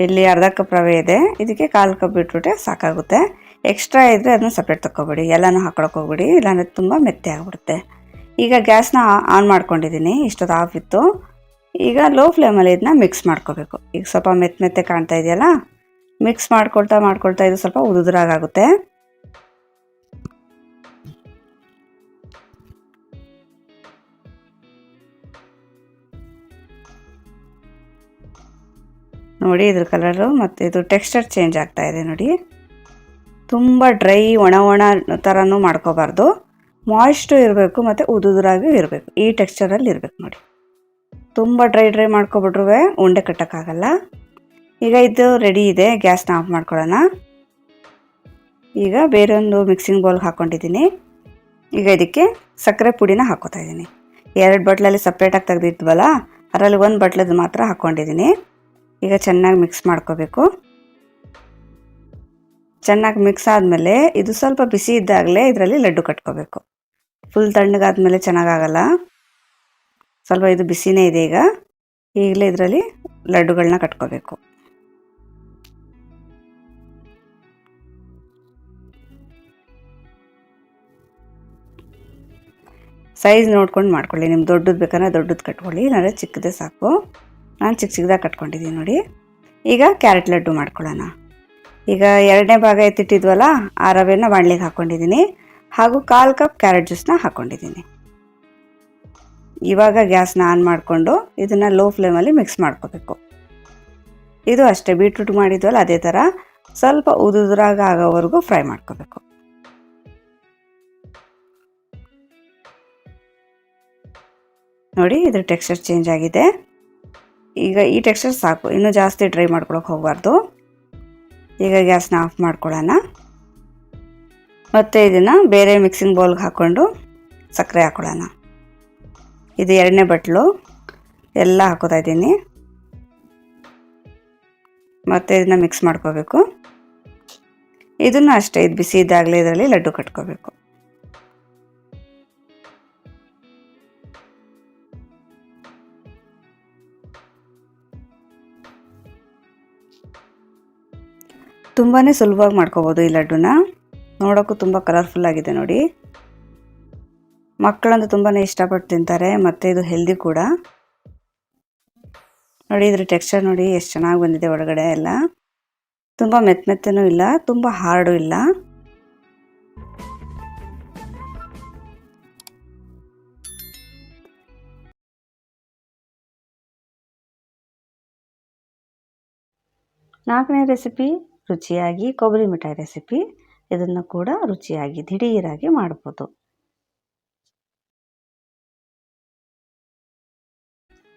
ಇಲ್ಲಿ ಅರ್ಧ ಕಪ್ ರವೆ ಇದೆ. ಇದಕ್ಕೆ ಕಾಲು ಕಪ್ ಬೀಟ್ರೂಟೇ ಸಾಕಾಗುತ್ತೆ. ಎಕ್ಸ್ಟ್ರಾ ಇದ್ದರೆ ಅದನ್ನ ಸಪ್ರೇಟ್ ತಗೊಬೇಡಿ ಎಲ್ಲನೂ ಹಾಕೊಳಕ್ಕೆ ಹೋಗ್ಬಿಡಿ. ಇಲ್ಲಾಂದರೆ ತುಂಬ ಮೆತ್ತೆ ಆಗಿಬಿಡುತ್ತೆ. ಈಗ ಗ್ಯಾಸ್ನ ಆನ್ ಮಾಡ್ಕೊಂಡಿದ್ದೀನಿ. ಇಷ್ಟೊತ್ತು ಆಫ್ ಇತ್ತು. ಈಗ ಲೋ ಫ್ಲೇಮಲ್ಲಿ ಇದನ್ನ ಮಿಕ್ಸ್ ಮಾಡ್ಕೋಬೇಕು. ಈಗ ಸ್ವಲ್ಪ ಮೆತ್ತ ಮೆತ್ತೆ ಕಾಣ್ತಾ ಇದೆಯಲ್ಲ? ಮಿಕ್ಸ್ ಮಾಡ್ಕೊಳ್ತಾ ಮಾಡ್ಕೊಳ್ತಾ ಇದು ಸ್ವಲ್ಪ ಉದುದ್ರಾಗುತ್ತೆ ನೋಡಿ ಇದ್ರ ಕಲರು ಮತ್ತು ಇದು ಟೆಕ್ಸ್ಚರ್ ಚೇಂಜ್ ಆಗ್ತಾ ಇದೆ ನೋಡಿ. ತುಂಬ ಡ್ರೈ ಒಣ ಒಣ ಥರನೂ ಮಾಡ್ಕೋಬಾರ್ದು. ಮಾಯಿಶ್ಟು ಇರಬೇಕು ಮತ್ತು ಉದುರಾಗೂ ಇರಬೇಕು. ಈ ಟೆಕ್ಸ್ಚರಲ್ಲಿ ಇರಬೇಕು ನೋಡಿ. ತುಂಬ ಡ್ರೈ ಡ್ರೈ ಮಾಡ್ಕೊಬಿಟ್ರೂ ಉಂಡೆ ಕಟ್ಟೋಕ್ಕಾಗಲ್ಲ. ಈಗ ಇದು ರೆಡಿ ಇದೆ, ಗ್ಯಾಸ್ನ ಆಫ್ ಮಾಡ್ಕೊಳ್ಳೋಣ. ಈಗ ಬೇರೆ ಒಂದು ಮಿಕ್ಸಿಂಗ್ ಬೌಲ್ಗೆ ಹಾಕ್ಕೊಂಡಿದ್ದೀನಿ ಈಗ ಇದಕ್ಕೆ ಸಕ್ಕರೆ ಪುಡಿನ ಹಾಕೋತಾ ಇದ್ದೀನಿ. ಎರಡು ಬಟ್ಲಲ್ಲಿ ಸಪ್ರೇಟಾಗಿ ತೆಗೆದಿದ್ವಲ್ಲ, ಅದರಲ್ಲಿ ಒಂದು ಬಟ್ಲದ್ದು ಮಾತ್ರ ಹಾಕ್ಕೊಂಡಿದ್ದೀನಿ ಈಗ ಚೆನ್ನಾಗಿ ಮಿಕ್ಸ್ ಮಾಡ್ಕೋಬೇಕು. ಚೆನ್ನಾಗಿ ಮಿಕ್ಸ್ ಆದಮೇಲೆ ಇದು ಸ್ವಲ್ಪ ಬಿಸಿ ಇದ್ದಾಗಲೇ ಇದರಲ್ಲಿ ಲಡ್ಡು ಕಟ್ಕೋಬೇಕು. ಫುಲ್ ತಣ್ಣಗಾದ್ಮೇಲೆ ಚೆನ್ನಾಗಾಗಲ್ಲ. ಸ್ವಲ್ಪ ಇದು ಬಿಸಿನೇ ಇದೆ ಈಗ. ಈಗಲೇ ಇದರಲ್ಲಿ ಲಡ್ಡುಗಳನ್ನ ಕಟ್ಕೋಬೇಕು. ಸೈಜ್ ನೋಡ್ಕೊಂಡು ಮಾಡ್ಕೊಳ್ಳಿ. ನಿಮ್ಗೆ ದೊಡ್ಡದು ಬೇಕಂದ್ರೆ ದೊಡ್ಡದು ಕಟ್ಕೊಳ್ಳಿ, ಇಲ್ಲಾಂದರೆ ಚಿಕ್ಕದೇ ಸಾಕು. ನಾನು ಚಿಕ್ಕ ಚಿಕ್ಕದಾಗಿ ಕಟ್ಕೊಂಡಿದ್ದೀನಿ ನೋಡಿ. ಈಗ ಕ್ಯಾರೆಟ್ ಲಡ್ಡು ಮಾಡ್ಕೊಳ್ಳೋಣ. ಈಗ ಎರಡನೇ ಭಾಗ ಎತ್ತಿಟ್ಟಿದ್ವಲ್ಲ, ಆ ರವೆನ ಬಾಣಲಿಗೆ ಹಾಕ್ಕೊಂಡಿದ್ದೀನಿ. ಹಾಗೂ ಕಾಲು ಕಪ್ ಕ್ಯಾರೆಟ್ ಜ್ಯೂಸನ್ನ ಹಾಕ್ಕೊಂಡಿದ್ದೀನಿ. ಇವಾಗ ಗ್ಯಾಸ್ನ ಆನ್ ಮಾಡಿಕೊಂಡು ಇದನ್ನು ಲೋ ಫ್ಲೇಮಲ್ಲಿ ಮಿಕ್ಸ್ ಮಾಡ್ಕೋಬೇಕು. ಇದು ಅಷ್ಟೇ, ಬೀಟ್ರೂಟ್ ಮಾಡಿದ್ವಲ್ಲ, ಅದೇ ಥರ ಸ್ವಲ್ಪ ಉದುದ್ರಾಗ ಆಗೋವರೆಗೂ ಫ್ರೈ ಮಾಡ್ಕೋಬೇಕು. ನೋಡಿ, ಇದ್ರ ಟೆಕ್ಸ್ಚರ್ ಚೇಂಜ್ ಆಗಿದೆ. ಈಗ ಈ ಟೆಕ್ಸ್ಚರ್ ಸಾಕು. ಇನ್ನೂ ಜಾಸ್ತಿ ಡ್ರೈ ಮಾಡ್ಕೊಳಕ್ಕೆ ಹೋಗಬಾರ್ದು. ಈಗ ಗ್ಯಾಸ್ನ ಆಫ್ ಮಾಡ್ಕೊಳ್ಳೋಣ ಮತ್ತು ಇದನ್ನು ಬೇರೆ ಮಿಕ್ಸಿಂಗ್ ಬೌಲ್ಗೆ ಹಾಕ್ಕೊಂಡು ಸಕ್ಕರೆ ಹಾಕ್ಕೊಳ್ಳೋಣ ಇದು ಎರಡನೇ ಬಟ್ಲು. ಎಲ್ಲ ಹಾಕೋತಾ ಇದ್ದೀನಿ. ಮತ್ತು ಇದನ್ನ ಮಿಕ್ಸ್ ಮಾಡ್ಕೋಬೇಕು. ಇದನ್ನು ಅಷ್ಟೇ, ಇದು ಬಿಸಿ ಇದ್ದಾಗಲೇ ಇದರಲ್ಲಿ ಲಡ್ಡು ಕಟ್ಕೋಬೇಕು. ತುಂಬಾ ಸುಲಭವಾಗಿ ಮಾಡ್ಕೋಬೋದು ಈ ಲಡ್ಡುನ. ನೋಡೋಕ್ಕೂ ತುಂಬ ಕಲರ್ಫುಲ್ ಆಗಿದೆ ನೋಡಿ. ಮಕ್ಕಳಂತೂ ತುಂಬಾ ಇಷ್ಟಪಟ್ಟು ತಿಂತಾರೆ, ಮತ್ತು ಇದು ಹೆಲ್ದಿ ಕೂಡ. ನೋಡಿ ಇದ್ರ ಟೆಕ್ಸ್ಚರ್ ನೋಡಿ ಎಷ್ಟು ಚೆನ್ನಾಗಿ ಬಂದಿದೆ ಒಳಗಡೆ ಎಲ್ಲ. ತುಂಬ ಮೆತ್ತ ಮೆತ್ತನೂ ಇಲ್ಲ, ತುಂಬ ಹಾರ್ಡು ಇಲ್ಲ. ನಾಲ್ಕನೇ ರೆಸಿಪಿ ರುಚಿಯಾಗಿ ಕೊಬ್ಬರಿ ಮಿಠಾಯಿ ರೆಸಿಪಿ ಇದನ್ನು ಕೂಡ ರುಚಿಯಾಗಿ ದಿಢೀರಾಗಿ ಮಾಡ್ಬೋದು.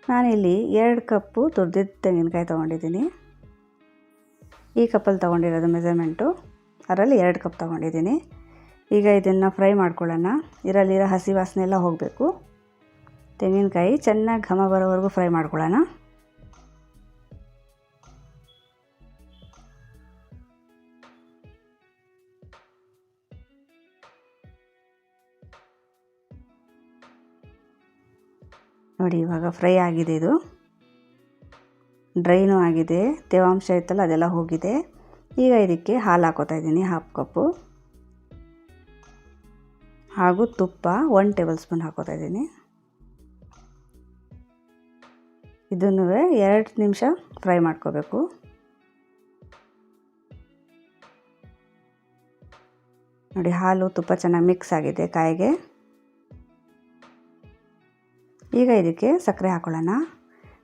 ನಾನಿಲ್ಲಿ ಎರಡು ಕಪ್ಪು ತುರ್ದಿದ್ದ ತೆಂಗಿನಕಾಯಿ ತೊಗೊಂಡಿದ್ದೀನಿ. ಈ ಕಪ್ಪಲ್ಲಿ ತೊಗೊಂಡಿರೋದು ಮೆಜರ್ಮೆಂಟು ಅದರಲ್ಲಿ ಎರಡು ಕಪ್ ತೊಗೊಂಡಿದ್ದೀನಿ. ಈಗ ಇದನ್ನು ಫ್ರೈ ಮಾಡ್ಕೊಳ್ಳೋಣ. ಇದರಲ್ಲಿರೋ ಹಸಿ ವಾಸನೆ ಎಲ್ಲ ಹೋಗಬೇಕು. ತೆಂಗಿನಕಾಯಿ ಚೆನ್ನಾಗಿ ಘಮ ಬರೋವರೆಗೂ ಫ್ರೈ ಮಾಡ್ಕೊಳ್ಳೋಣ. ನೋಡಿ, ಇವಾಗ ಫ್ರೈ ಆಗಿದೆ ಇದು. ಡ್ರೈನೂ ಆಗಿದೆ. ತೇವಾಂಶ ಇತ್ತಲ್ಲ, ಅದೆಲ್ಲ ಹೋಗಿದೆ. ಈಗ ಇದಕ್ಕೆ ಹಾಲು ಹಾಕೋತಾ ಇದ್ದೀನಿ ಹಾಫ್ ಕಪ್ಪು ಹಾಗೂ ತುಪ್ಪ ಒನ್ ಟೇಬಲ್ ಸ್ಪೂನ್ ಹಾಕೋತಾ ಇದ್ದೀನಿ. ಇದನ್ನು ಎರಡು ನಿಮಿಷ ಫ್ರೈ ಮಾಡ್ಕೋಬೇಕು. ನೋಡಿ, ಹಾಲು, ತುಪ್ಪ ಚೆನ್ನಾಗಿ ಮಿಕ್ಸ್ ಆಗಿದೆ ಕಾಯಿಗೆ. ಈಗ ಇದಕ್ಕೆ ಸಕ್ಕರೆ ಹಾಕೊಳ್ಳೋಣ.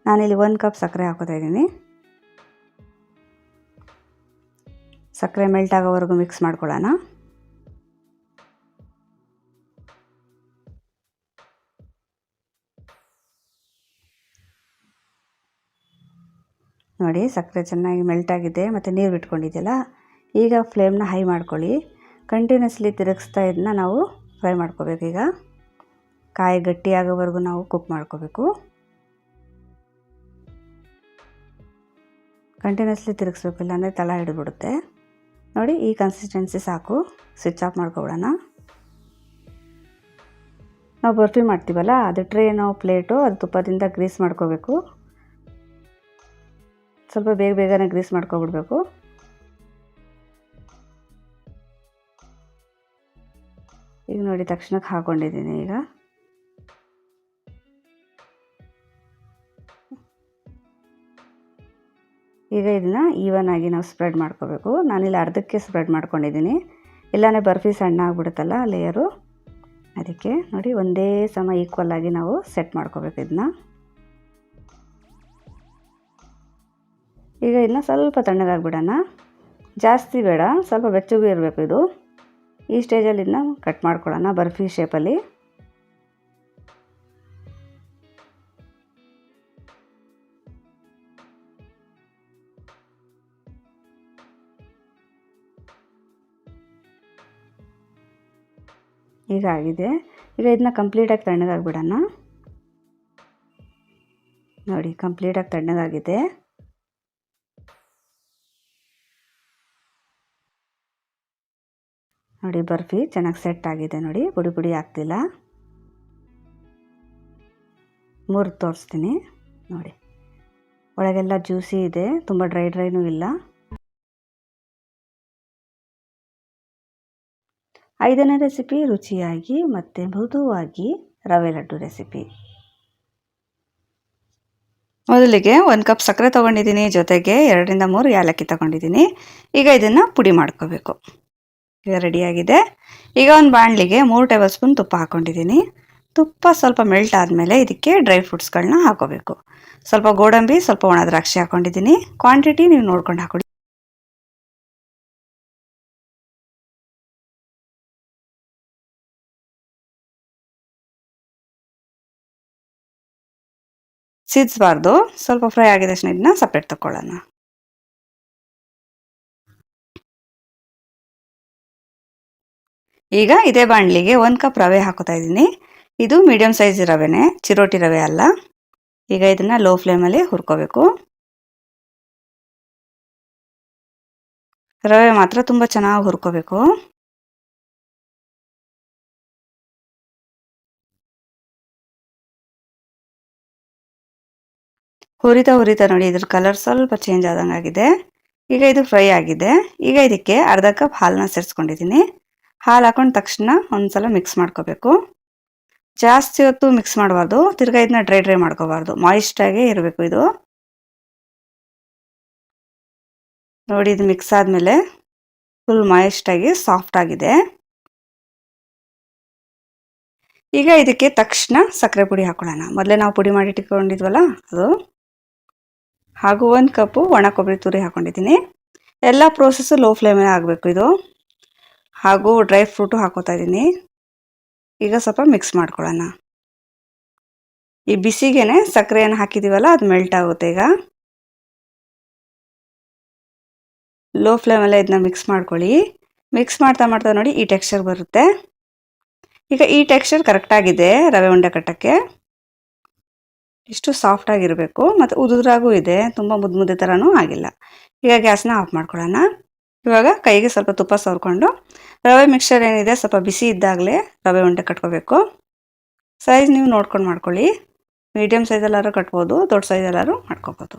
ನಾನಿಲ್ಲಿ ಒಂದು ಕಪ್ ಸಕ್ಕರೆ ಹಾಕೋತಾ ಇದ್ದೀನಿ. ಸಕ್ಕರೆ ಮೆಲ್ಟ್ ಆಗೋವರೆಗೂ ಮಿಕ್ಸ್ ಮಾಡ್ಕೊಳ್ಳೋಣ. ನೋಡಿ ಸಕ್ಕರೆ ಚೆನ್ನಾಗಿ ಮೆಲ್ಟ್ ಆಗಿದೆ ಮತ್ತು ನೀರು ಬಿಟ್ಕೊಂಡಿದೆಯಲ್ಲ, ಈಗ ಫ್ಲೇಮ್ನ ಹೈ ಮಾಡ್ಕೊಳ್ಳಿ. ಕಂಟಿನ್ಯೂಸ್ಲಿ ತಿರುಗಿಸ್ತಾ ಇದನ್ನ ನಾವು ಫ್ರೈ ಮಾಡ್ಕೋಬೇಕು ಕಾಯಿ ಗಟ್ಟಿಯಾಗೋವರೆಗೂ ನಾವು ಕುಕ್ ಮಾಡ್ಕೋಬೇಕು. ಕಂಟಿನ್ಯೂಸ್ಲಿ ತಿರುಗಿಸ್ಬೇಕು ಅಂದರೆ ತಳ ಹಿಡಿದ್ಬಿಡುತ್ತೆ. ನೋಡಿ, ಈ ಕನ್ಸಿಸ್ಟೆನ್ಸಿ ಸಾಕು. ಸ್ವಿಚ್ ಆಫ್ ಮಾಡ್ಕೊಬಿಡೋಣ. ನಾವು ಬರ್ಫಿ ಮಾಡ್ತೀವಲ್ಲ, ಅದು ಟ್ರೇನೋ ಪ್ಲೇಟು ಅದು ತುಪ್ಪದಿಂದ ಗ್ರೀಸ್ ಮಾಡ್ಕೋಬೇಕು. ಸ್ವಲ್ಪ ಬೇಗ ಬೇಗನೆ ಗ್ರೀಸ್ ಮಾಡ್ಕೊಬಿಡ್ಬೇಕು. ಈಗ ನೋಡಿ, ತಕ್ಷಣಕ್ಕೆ ಹಾಕ್ಕೊಂಡಿದ್ದೀನಿ ಈಗ. ಈಗ ಇದನ್ನು ಈವನ್ ಆಗಿ ನಾವು ಸ್ಪ್ರೆಡ್ ಮಾಡ್ಕೋಬೇಕು. ನಾನಿಲ್ಲಿ ಅರ್ಧಕ್ಕೆ ಸ್ಪ್ರೆಡ್ ಮಾಡ್ಕೊಂಡಿದ್ದೀನಿ. ಇಲ್ಲಾಂದರೆ ಬರ್ಫಿ ಸಣ್ಣ ಆಗಿಬಿಡುತ್ತಲ್ಲ ಲೇಯರು ಅದಕ್ಕೆ ನೋಡಿ ಒಂದೇ ಸಮ ಈಕ್ವಲ್ ಆಗಿ ನಾವು ಸೆಟ್ ಮಾಡ್ಕೋಬೇಕು ಇದನ್ನ ಈಗ ಇದನ್ನ ಸ್ವಲ್ಪ ತಣ್ಣಗಾಗ್ಬಿಡೋಣ. ಜಾಸ್ತಿ ಬೇಡ, ಸ್ವಲ್ಪ ಬೆಚ್ಚಗೂ ಇರಬೇಕು ಇದು. ಈ ಸ್ಟೇಜಲ್ಲಿ ಇದನ್ನ ಕಟ್ ಮಾಡ್ಕೊಳ್ಳೋಣ ಬರ್ಫಿ ಶೇಪಲ್ಲಿ ಆಗಿದೆ ಈಗ ಇದನ್ನ ಕಂಪ್ಲೀಟಾಗಿ ತಣ್ಣಗಾಗ್ಬಿಡೋಣ. ನೋಡಿ ಕಂಪ್ಲೀಟಾಗಿ ತಣ್ಣಗಾಗಿದೆ. ನೋಡಿ, ಬರ್ಫಿ ಚೆನ್ನಾಗಿ ಸೆಟ್ ಆಗಿದೆ ನೋಡಿ, ಪುಡಿ ಪುಡಿ ಆಗ್ತಿಲ್ಲ. ಮುರಿದು ತೋರಿಸ್ತೀನಿ. ನೋಡಿ, ಒಳಗೆಲ್ಲ ಜ್ಯೂಸಿ ಇದೆ, ತುಂಬ ಡ್ರೈ ಡ್ರೈನೂ ಇಲ್ಲ. ಐದನೇ ರೆಸಿಪಿ ರುಚಿಯಾಗಿ ಮತ್ತು ಮೃದುವಾಗಿ ರವೆ ಲಡ್ಡು ರೆಸಿಪಿ ಮೊದಲಿಗೆ ಒಂದು ಕಪ್ ಸಕ್ಕರೆ ತೊಗೊಂಡಿದ್ದೀನಿ, ಜೊತೆಗೆ ಎರಡರಿಂದ ಮೂರು ಏಲಕ್ಕಿ ತೊಗೊಂಡಿದ್ದೀನಿ. ಈಗ ಇದನ್ನು ಪುಡಿ ಮಾಡ್ಕೋಬೇಕು. ಈಗ ರೆಡಿಯಾಗಿದೆ ಈಗ ಒಂದು ಬಾಣಲಿಗೆ ಮೂರು ಟೇಬಲ್ ಸ್ಪೂನ್ ತುಪ್ಪ ಹಾಕ್ಕೊಂಡಿದ್ದೀನಿ ತುಪ್ಪ ಸ್ವಲ್ಪ ಮೆಲ್ಟ್ ಆದಮೇಲೆ ಇದಕ್ಕೆ ಡ್ರೈ ಫ್ರೂಟ್ಸ್ಗಳನ್ನ ಹಾಕೋಬೇಕು. ಸ್ವಲ್ಪ ಗೋಡಂಬಿ, ಸ್ವಲ್ಪ ಒಣ ದ್ರಾಕ್ಷಿ ಹಾಕ್ಕೊಂಡಿದ್ದೀನಿ ಕ್ವಾಂಟಿಟಿ ನೀವು ನೋಡ್ಕೊಂಡು ಸಿದ್ಸ್ಬಾರ್ದು ಸ್ವಲ್ಪ ಫ್ರೈ ಆಗಿದ ತಕ್ಷಣ ಇದನ್ನ ಸಪ್ರೇಟ್ ತಗೊಳ್ಳೋಣ ಈಗ ಇದೇ ಬಾಣಲಿಗೆ ಒಂದು ಕಪ್ ರವೆ ಹಾಕೋತಾ ಇದ್ದೀನಿ. ಇದು ಮೀಡಿಯಂ ಸೈಜ್ ರವೆನೇ, ಚಿರೋಟಿ ರವೆ ಅಲ್ಲ. ಈಗ ಇದನ್ನ ಲೋ ಫ್ಲೇಮಲ್ಲಿ ಹುರ್ಕೋಬೇಕು. ರವೆ ಮಾತ್ರ ತುಂಬ ಚೆನ್ನಾಗಿ ಹುರ್ಕೋಬೇಕು. ಹುರಿತಾ ಹುರಿತಾ ನೋಡಿ ಇದ್ರ ಕಲರ್ ಸ್ವಲ್ಪ ಚೇಂಜ್ ಆದಂಗೆ ಆಗಿದೆ ಈಗ ಇದು ಫ್ರೈ ಆಗಿದೆ. ಈಗ ಇದಕ್ಕೆ ಅರ್ಧ ಕಪ್ ಹಾಲನ್ನ ಸೇರಿಸ್ಕೊಂಡಿದ್ದೀನಿ. ಹಾಲು ಹಾಕೊಂಡ ತಕ್ಷಣ ಒಂದ್ಸಲ ಮಿಕ್ಸ್ ಮಾಡ್ಕೋಬೇಕು. ಜಾಸ್ತಿ ಹೊತ್ತು ಮಿಕ್ಸ್ ಮಾಡಬಾರ್ದು. ತಿರ್ಗಾ ಇದನ್ನ ಡ್ರೈ ಡ್ರೈ ಮಾಡ್ಕೋಬಾರ್ದು. ಮಾಯಿಸ್ಟಾಗೇ ಇರಬೇಕು ಇದು. ನೋಡಿ, ಇದು ಮಿಕ್ಸ್ ಆದಮೇಲೆ ಫುಲ್ ಮಾಯಿಸ್ಟಾಗಿ ಸಾಫ್ಟ್ ಆಗಿದೆ. ಈಗ ಇದಕ್ಕೆ ತಕ್ಷಣ ಸಕ್ಕರೆ ಪುಡಿ ಹಾಕೊಳ್ಳೋಣ. ಮೊದಲೇ ನಾವು ಪುಡಿ ಮಾಡಿ ಇಟ್ಕೊಂಡಿದ್ವಲ್ಲ ಅದು. ಹಾಗೂ ಒಂದು ಕಪ್ಪು ಒಣ ಕೊಬ್ಬರಿ ತುರಿ ಹಾಕೊಂಡಿದ್ದೀನಿ. ಎಲ್ಲ ಪ್ರೋಸೆಸ್ಸು ಲೋ ಫ್ಲೇಮೇ ಆಗಬೇಕು ಇದು. ಹಾಗೂ ಡ್ರೈ ಫ್ರೂಟು ಹಾಕೋತಾ ಇದ್ದೀನಿ. ಈಗ ಸ್ವಲ್ಪ ಮಿಕ್ಸ್ ಮಾಡ್ಕೊಳ್ಳೋಣ. ಈ ಬಿಸಿಗೆನೆ ಸಕ್ಕರೆಯನ್ನು ಹಾಕಿದ್ದೀವಲ್ಲ ಅದು ಮೆಲ್ಟ್ ಆಗುತ್ತೆ ಈಗ. ಲೋ ಫ್ಲೇಮಲ್ಲೇ ಇದನ್ನ ಮಿಕ್ಸ್ ಮಾಡ್ಕೊಳ್ಳಿ. ಮಿಕ್ಸ್ ಮಾಡ್ತಾ ಮಾಡ್ತಾ ನೋಡಿ ಈ ಟೆಕ್ಸ್ಚರ್ ಬರುತ್ತೆ. ಈಗ ಈ ಟೆಕ್ಸ್ಚರ್ ಕರೆಕ್ಟಾಗಿದೆ ರವೆ ಉಂಡೆ ಕಟ್ಟಕ್ಕೆ. ಇಷ್ಟು ಸಾಫ್ಟಾಗಿರಬೇಕು ಮತ್ತು ಉದುರಾಗೂ ಇದೆ, ತುಂಬ ಮುದ್ದು ಮುದ್ದೆ ಥರನೂ ಆಗಿಲ್ಲ. ಈಗ ಗ್ಯಾಸ್ನ ಆಫ್ ಮಾಡ್ಕೊಳ್ಳೋಣ. ಇವಾಗ ಕೈಗೆ ಸ್ವಲ್ಪ ತುಪ್ಪ ಸವರ್ಕೊಂಡು, ರವೆ ಮಿಕ್ಸರ್ ಏನಿದೆ ಸ್ವಲ್ಪ ಬಿಸಿ ಇದ್ದಾಗಲೇ ರವೆ ಉಂಡೆ ಕಟ್ಕೋಬೇಕು. ಸೈಜ್ ನೀವು ನೋಡ್ಕೊಂಡು ಮಾಡ್ಕೊಳ್ಳಿ. ಮೀಡಿಯಮ್ ಸೈಜಲ್ಲಾದ್ರೂ ಕಟ್ಬೋದು, ದೊಡ್ಡ ಸೈಜಲ್ಲಾದ್ರೂ ಮಾಡ್ಕೋಬೋದು.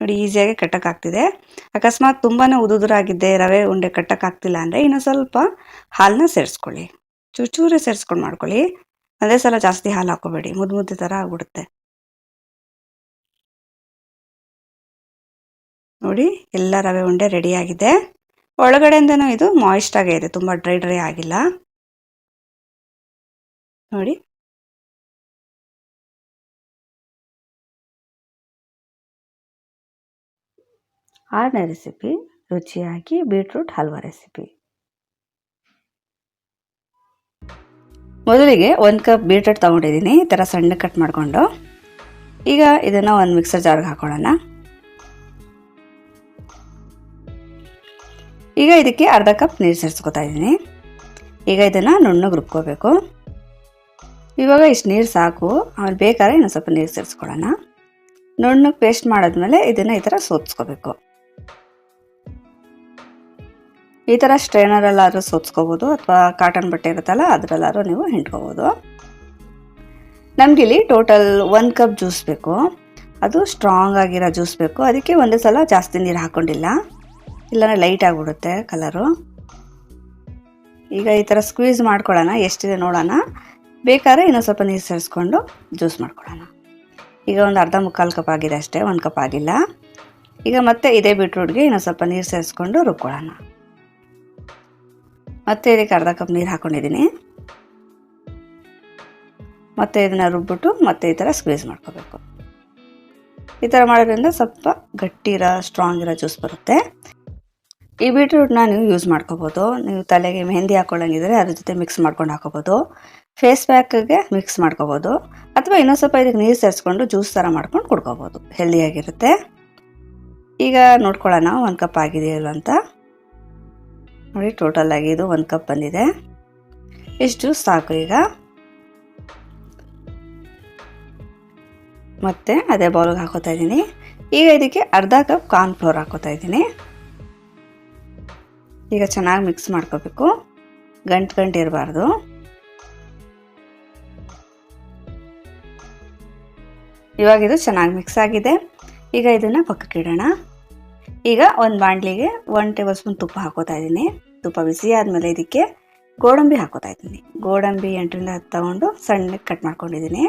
ನೋಡಿ, ಈಸಿಯಾಗಿ ಕಟ್ಟೋಕ್ಕಾಗ್ತಿದೆ ಅಕಸ್ಮಾತ್ ತುಂಬಾ ಉದುದುರಾಗಿದ್ದೆ ರವೆ ಉಂಡೆ ಕಟ್ಟೋಕ್ಕಾಗ್ತಿಲ್ಲ ಅಂದರೆ ಇನ್ನೂ ಸ್ವಲ್ಪ ಹಾಲನ್ನ ಸೇರಿಸ್ಕೊಳ್ಳಿ. ಚೂರು ಚೂರೇ ಸೇರಿಸ್ಕೊಂಡು ಮಾಡ್ಕೊಳ್ಳಿ. ಅದೇ ಸಲ ಜಾಸ್ತಿ ಹಾಲು ಹಾಕೋಬೇಡಿ ಮುದ್ದು ಮುದ್ದೆ ಥರ ಆಗ್ಬಿಡುತ್ತೆ. ನೋಡಿ, ಎಲ್ಲ ರವೆ ಉಂಡೆ ರೆಡಿಯಾಗಿದೆ ಒಳಗಡೆಯಿಂದನೂ ಇದು ಮಾಯಿಸ್ಟ್ ಆಗೇ ಇದೆ. ತುಂಬ ಡ್ರೈ ಡ್ರೈ ಆಗಿಲ್ಲ. ನೋಡಿ. ಆರನೇ ರೆಸಿಪಿ ರುಚಿಯಾಗಿ ಬೀಟ್ರೂಟ್ ಹಲ್ವಾ ರೆಸಿಪಿ ಮೊದಲಿಗೆ ಒಂದು ಕಪ್ ಬೀಟ್ರೂಟ್ ತೊಗೊಂಡಿದ್ದೀನಿ, ಈ ಥರ ಸಣ್ಣ ಕಟ್ ಮಾಡಿಕೊಂಡು. ಈಗ ಇದನ್ನು ಒಂದು ಮಿಕ್ಸರ್ ಜಾರ್ಗೆ ಹಾಕೊಳ್ಳೋಣ. ಈಗ ಇದಕ್ಕೆ ಅರ್ಧ ಕಪ್ ನೀರು ಸೇರಿಸ್ಕೊತಾ ಇದ್ದೀನಿ. ಈಗ ಇದನ್ನು ನುಣ್ಣಗೆ ರುಬ್ಕೋಬೇಕು. ಇವಾಗ ಇಷ್ಟು ನೀರು ಸಾಕು, ಆಮೇಲೆ ಬೇಕಾದ್ರೆ ಇನ್ನೊಂದು ಸ್ವಲ್ಪ ನೀರು ಸೇರಿಸ್ಕೊಳ್ಳೋಣ. ನುಣ್ಣಗೆ ಪೇಸ್ಟ್ ಮಾಡಿದ್ಮೇಲೆ ಇದನ್ನು ಈ ಥರ ಸೋತ್ಸ್ಕೋಬೇಕು. ಈ ಥರ ಸ್ಟ್ರೈನರಲ್ಲಾದರೂ ಸೋತ್ಸ್ಕೋಬೋದು ಅಥವಾ ಕಾಟನ್ ಬಟ್ಟೆ ಇರುತ್ತಲ್ಲ ಅದರಲ್ಲಾದ್ರೂ ನೀವು ಹಿಂಡ್ಕೋಬೋದು. ನಮಗಿಲ್ಲಿ ಟೋಟಲ್ ಒನ್ ಕಪ್ ಜ್ಯೂಸ್ ಬೇಕು. ಅದು ಸ್ಟ್ರಾಂಗ್ ಆಗಿರೋ ಜ್ಯೂಸ್ ಬೇಕು. ಅದಕ್ಕೆ ಒಂದೇ ಸಲ ಜಾಸ್ತಿ ನೀರು ಹಾಕ್ಕೊಂಡಿಲ್ಲ ಇಲ್ಲಾಂದರೆ ಲೈಟ್ ಆಗಿಬಿಡುತ್ತೆ ಕಲರು ಈಗ ಈ ಥರ ಸ್ಕ್ವೀಸ್ ಮಾಡ್ಕೊಳ್ಳೋಣ. ಎಷ್ಟಿದೆ ನೋಡೋಣ. ಬೇಕಾದ್ರೆ ಇನ್ನೊಂದು ಸ್ವಲ್ಪ ನೀರು ಸೇರಿಸ್ಕೊಂಡು ಜ್ಯೂಸ್ ಮಾಡ್ಕೊಳ್ಳೋಣ. ಈಗ ಒಂದು ಅರ್ಧ ಮುಕ್ಕಾಲು ಕಪ್ ಆಗಿದೆ ಅಷ್ಟೇ. ಒಂದು ಕಪ್ ಆಗಿಲ್ಲ. ಈಗ ಮತ್ತೆ ಇದೇ ಬೀಟ್ರೂಟ್ಗೆ ಇನ್ನೊಂದು ಸ್ವಲ್ಪ ನೀರು ಸೇರಿಸ್ಕೊಂಡು ರುಬ್ಕೊಳ್ಳೋಣ. ಮತ್ತೆ ಇದಕ್ಕೆ ಅರ್ಧ ಕಪ್ ನೀರು ಹಾಕ್ಕೊಂಡಿದ್ದೀನಿ ಮತ್ತೆ ಇದನ್ನು ರುಬ್ಬಿಟ್ಟು ಮತ್ತೆ ಈ ಥರ ಸ್ಕ್ವೀಸ್ ಮಾಡ್ಕೋಬೇಕು. ಈ ಥರ ಮಾಡೋದ್ರಿಂದ ಸ್ವಲ್ಪ ಗಟ್ಟಿ ಇರೋ ಸ್ಟ್ರಾಂಗ್ ಇರೋ ಜ್ಯೂಸ್ ಬರುತ್ತೆ. ಈ ಬೀಟ್ರೂಟ್ನ ನೀವು ಯೂಸ್ ಮಾಡ್ಕೋಬೋದು. ನೀವು ತಲೆಗೆ ಮೆಹಂದಿ ಹಾಕೊಳ್ಳಂಗಿದ್ರೆ ಅದ್ರ ಜೊತೆ ಮಿಕ್ಸ್ ಮಾಡ್ಕೊಂಡು ಹಾಕೋಬೋದು. ಫೇಸ್ ಪ್ಯಾಕ್ಗೆ ಮಿಕ್ಸ್ ಮಾಡ್ಕೋಬೋದು. ಅಥವಾ ಇನ್ನೊಂದು ಸ್ವಲ್ಪ ಇದಕ್ಕೆ ನೀರು ಸೇರಿಸ್ಕೊಂಡು ಜ್ಯೂಸ್ ಥರ ಮಾಡ್ಕೊಂಡು ಕುಡ್ಕೋಬೋದು. ಹೆಲ್ದಿಯಾಗಿರುತ್ತೆ ಈಗ ನೋಡ್ಕೊಳ್ಳೋಣ, ಒಂದು ಕಪ್ ಆಗಿದೆಯಲ್ಲ ಅಂತ. ನೋಡಿ ಟೋಟಲ್ ಆಗಿ ಇದು ಒಂದು ಕಪ್ ಬಂದಿದೆ. ಇಷ್ಟು ಸಾಕು ಈಗ. ಮತ್ತೆ ಅದೇ ಬೌಲ್ಗೆ ಹಾಕೋತಾ ಇದ್ದೀನಿ. ಈಗ ಇದಕ್ಕೆ ಅರ್ಧ ಕಪ್ ಕಾರ್ನ್ ಫ್ಲೋರ್ ಹಾಕೋತಾ ಇದ್ದೀನಿ. ಈಗ ಚೆನ್ನಾಗಿ ಮಿಕ್ಸ್ ಮಾಡ್ಕೋಬೇಕು. ಗಂಟು ಗಂಟು ಇರಬಾರ್ದು. ಇವಾಗ ಇದು ಚೆನ್ನಾಗಿ ಮಿಕ್ಸ್ ಆಗಿದೆ. ಈಗ ಇದನ್ನು ಪಕ್ಕಕ್ಕೆ ಇಡೋಣ. ಈಗ ಒಂದು ಬಾಣಲಿಗೆ ಒನ್ ಟೇಬಲ್ ಸ್ಪೂನ್ ತುಪ್ಪ ಹಾಕೋತಾ ಇದ್ದೀನಿ. ತುಪ್ಪ ಬಿಸಿ ಆದಮೇಲೆ ಇದಕ್ಕೆ ಗೋಡಂಬಿ ಹಾಕೋತಾ ಇದ್ದೀನಿ. ಗೋಡಂಬಿ ಎಂಟರಿಂದ ಹತ್ತು ತಗೊಂಡು ಸಣ್ಣಗೆ ಕಟ್ ಮಾಡ್ಕೊಂಡಿದ್ದೀನಿ.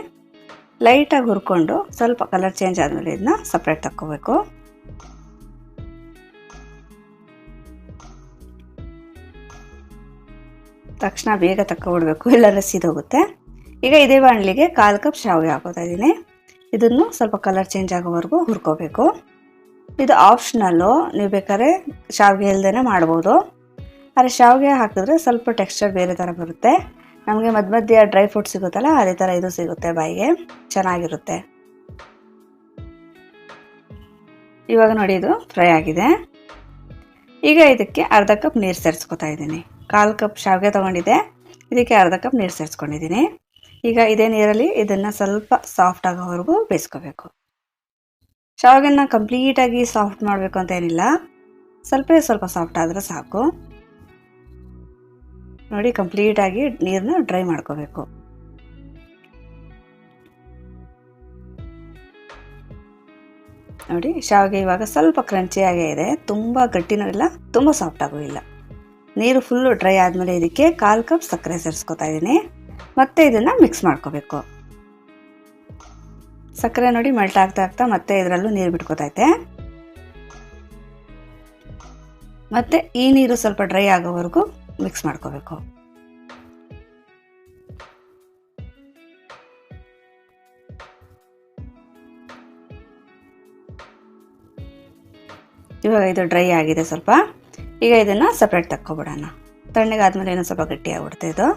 ಲೈಟಾಗಿ ಹುರ್ಕೊಂಡು ಸ್ವಲ್ಪ ಕಲರ್ ಚೇಂಜ್ ಆದಮೇಲೆ ಇದನ್ನ ಸಪ್ರೇಟ್ ತಕ್ಕೋಬೇಕು. ತಕ್ಷಣ ಬೇಗ ತಕ್ಕೊಬಿಡ್ಬೇಕು, ಇಲ್ಲಾಂದ್ರೆ ಸೀದೋಗುತ್ತೆ. ಈಗ ಇದೇ ಬಾಣಲಿಗೆ ಕಾಲು ಕಪ್ ಶಾವಿಗೆ ಹಾಕೋತಾ ಇದ್ದೀನಿ. ಇದನ್ನು ಸ್ವಲ್ಪ ಕಲರ್ ಚೇಂಜ್ ಆಗೋವರೆಗೂ ಹುರ್ಕೋಬೇಕು. ಇದು ಆಪ್ಷನಲ್ಲು ನೀವು ಬೇಕಾದ್ರೆ ಶಾವಿಗೆ ಇಲ್ಲದೇ ಮಾಡ್ಬೋದು. ಆದರೆ ಶಾವಿಗೆ ಹಾಕಿದ್ರೆ ಸ್ವಲ್ಪ ಟೆಕ್ಸ್ಚರ್ ಬೇರೆ ಥರ ಬರುತ್ತೆ. ನಮಗೆ ಮಧ್ಯ ಮಧ್ಯ ಡ್ರೈ ಫ್ರೂಟ್ ಸಿಗುತ್ತಲ್ಲ, ಅದೇ ಥರ ಇದು ಸಿಗುತ್ತೆ ಬಾಯಿಗೆ. ಚೆನ್ನಾಗಿರುತ್ತೆ. ಇವಾಗ ನೋಡಿ ಇದು ಫ್ರೈ ಆಗಿದೆ. ಈಗ ಇದಕ್ಕೆ ಅರ್ಧ ಕಪ್ ನೀರು ಸೇರಿಸ್ಕೊತಾ ಇದ್ದೀನಿ. ಕಾಲು ಕಪ್ ಶಾವಿಗೆ ತೊಗೊಂಡಿದ್ದೆ. ಇದಕ್ಕೆ ಅರ್ಧ ಕಪ್ ನೀರು ಸೇರಿಸ್ಕೊಂಡಿದ್ದೀನಿ. ಈಗ ಇದೇ ನೀರಲ್ಲಿ ಇದನ್ನು ಸ್ವಲ್ಪ ಸಾಫ್ಟ್ ಆಗೋವರೆಗೂ ಬೇಯಿಸ್ಕೋಬೇಕು. ಶಾವಿಗೆನ ಕಂಪ್ಲೀಟಾಗಿ ಸಾಫ್ಟ್ ಮಾಡಬೇಕು ಅಂತ ಏನಿಲ್ಲ. ಸ್ವಲ್ಪ ಸ್ವಲ್ಪ ಸಾಫ್ಟ್ ಆದರೆ ಸಾಕು. ನೋಡಿ, ಕಂಪ್ಲೀಟಾಗಿ ನೀರನ್ನ ಡ್ರೈ ಮಾಡ್ಕೋಬೇಕು. ನೋಡಿ, ಶಾವಿಗೆ ಇವಾಗ ಸ್ವಲ್ಪ ಕ್ರಂಚಿಯಾಗೇ ಇದೆ. ತುಂಬ ಗಟ್ಟಿನೂ ಇಲ್ಲ, ತುಂಬ ಸಾಫ್ಟ್ ಆಗೂ ಇಲ್ಲ. ನೀರು ಫುಲ್ಲು ಡ್ರೈ ಆದಮೇಲೆ ಇದಕ್ಕೆ ಕಾಲು ಕಪ್ ಸಕ್ಕರೆ ಸೇರಿಸ್ಕೊತಾ ಇದ್ದೀನಿ. ಮತ್ತೆ ಇದನ್ನು ಮಿಕ್ಸ್ ಮಾಡ್ಕೋಬೇಕು. ಸಕ್ಕರೆ ನೋಡಿ ಮೆಲ್ಟ್ ಆಗ್ತಾ ಆಗ್ತಾ ಮತ್ತೆ ಇದರಲ್ಲೂ ನೀರು ಬಿಟ್ಕೋತೈತೆ. ಮತ್ತು ಈ ನೀರು ಸ್ವಲ್ಪ ಡ್ರೈ ಆಗೋವರೆಗೂ ಮಿಕ್ಸ್ ಮಾಡ್ಕೋಬೇಕು. ಇವಾಗ ಇದು ಡ್ರೈ ಆಗಿದೆ ಸ್ವಲ್ಪ. ಈಗ ಇದನ್ನು ಸಪ್ರೇಟ್ ತಕ್ಕೊಬಿಡೋಣ. ತಣ್ಣಗಾದ್ಮೇಲೆ ಏನೋ ಸ್ವಲ್ಪ ಗಟ್ಟಿಯಾಗ್ಬಿಡುತ್ತೆ ಇದು.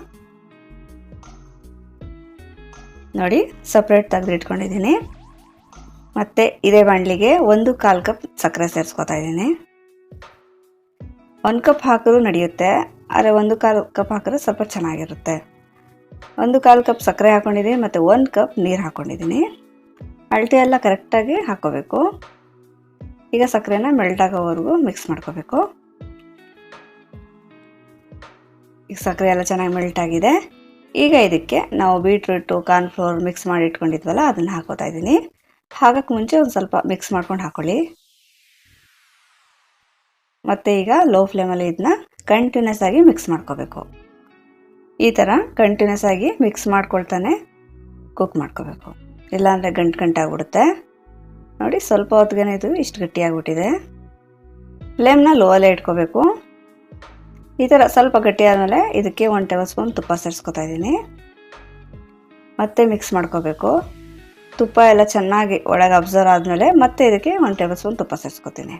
ನೋಡಿ ಸಪ್ರೇಟ್ ತೆಗೆದಿಟ್ಕೊಂಡಿದ್ದೀನಿ ಮತ್ತು ಇದೇ ಬಾಣಲಿಗೆ ಒಂದು ಕಾಲು ಕಪ್ ಸಕ್ಕರೆ ಸೇರಿಸ್ಕೊತಾ ಇದ್ದೀನಿ. ಒಂದು ಕಪ್ ಹಾಕಿದ್ರೂ ನಡೆಯುತ್ತೆ, ಆದರೆ ಒಂದು ಕಾಲು ಕಪ್ ಹಾಕಿದ್ರೆ ಸ್ವಲ್ಪ ಚೆನ್ನಾಗಿರುತ್ತೆ. ಒಂದು ಕಾಲು ಕಪ್ ಸಕ್ಕರೆ ಹಾಕ್ಕೊಂಡಿದ್ದೀನಿ ಮತ್ತು ಒಂದು ಕಪ್ ನೀರು ಹಾಕ್ಕೊಂಡಿದ್ದೀನಿ ಅಳತೆ ಎಲ್ಲ ಕರೆಕ್ಟಾಗಿ ಹಾಕ್ಕೋಬೇಕು ಈಗ ಸಕ್ಕರೆನ ಮೆಲ್ಟ್ ಆಗೋವರೆಗೂ ಮಿಕ್ಸ್ ಮಾಡ್ಕೋಬೇಕು. ಈಗ ಸಕ್ಕರೆ ಎಲ್ಲ ಚೆನ್ನಾಗಿ ಮೆಲ್ಟ್ ಆಗಿದೆ. ಈಗ ಇದಕ್ಕೆ ನಾವು ಬೀಟ್ರೂಟು ಕಾರ್ನ್ಫ್ಲೋರ್ ಮಿಕ್ಸ್ ಮಾಡಿ ಇಟ್ಕೊಂಡಿದ್ವಲ್ಲ, ಅದನ್ನು ಹಾಕೋತಾ ಇದ್ದೀನಿ. ಹಾಕಕ್ಕೆ ಮುಂಚೆ ಒಂದು ಸ್ವಲ್ಪ ಮಿಕ್ಸ್ ಮಾಡ್ಕೊಂಡು ಹಾಕೊಳ್ಳಿ. ಮತ್ತು ಈಗ ಲೋ ಫ್ಲೇಮಲ್ಲಿ ಇದನ್ನ ಕಂಟಿನ್ಯೂಸ್ ಆಗಿ ಮಿಕ್ಸ್ ಮಾಡ್ಕೋಬೇಕು. ಈ ಥರ ಕಂಟಿನ್ಯೂಸ್ ಆಗಿ ಮಿಕ್ಸ್ ಮಾಡ್ಕೊಳ್ತಾನೆ ಕುಕ್ ಮಾಡ್ಕೋಬೇಕು. ಇಲ್ಲಾಂದರೆ ಗಂಟು ಗಂಟಾಗ್ಬಿಡುತ್ತೆ ನೋಡಿ ಸ್ವಲ್ಪ ಹೊತ್ತಿಗೆ ಇದು ಇಷ್ಟು ಗಟ್ಟಿಯಾಗ್ಬಿಟ್ಟಿದೆ. ಫ್ಲೇಮ್ನ ಲೋವಲ್ಲೇ ಇಟ್ಕೋಬೇಕು. ಈ ಥರ ಸ್ವಲ್ಪ ಗಟ್ಟಿ ಆದಮೇಲೆ ಇದಕ್ಕೆ ಒನ್ ಟೇಬಲ್ ಸ್ಪೂನ್ ತುಪ್ಪ ಸೇರಿಸ್ಕೊತಾ ಇದ್ದೀನಿ. ಮತ್ತೆ ಮಿಕ್ಸ್ ಮಾಡ್ಕೋಬೇಕು. ತುಪ್ಪ ಎಲ್ಲ ಚೆನ್ನಾಗಿ ಒಳಗೆ ಅಬ್ಸರ್ವ್ ಆದಮೇಲೆ ಮತ್ತೆ ಇದಕ್ಕೆ ಒನ್ ಟೇಬಲ್ ಸ್ಪೂನ್ ತುಪ್ಪ ಸೇರಿಸ್ಕೊತೀನಿ.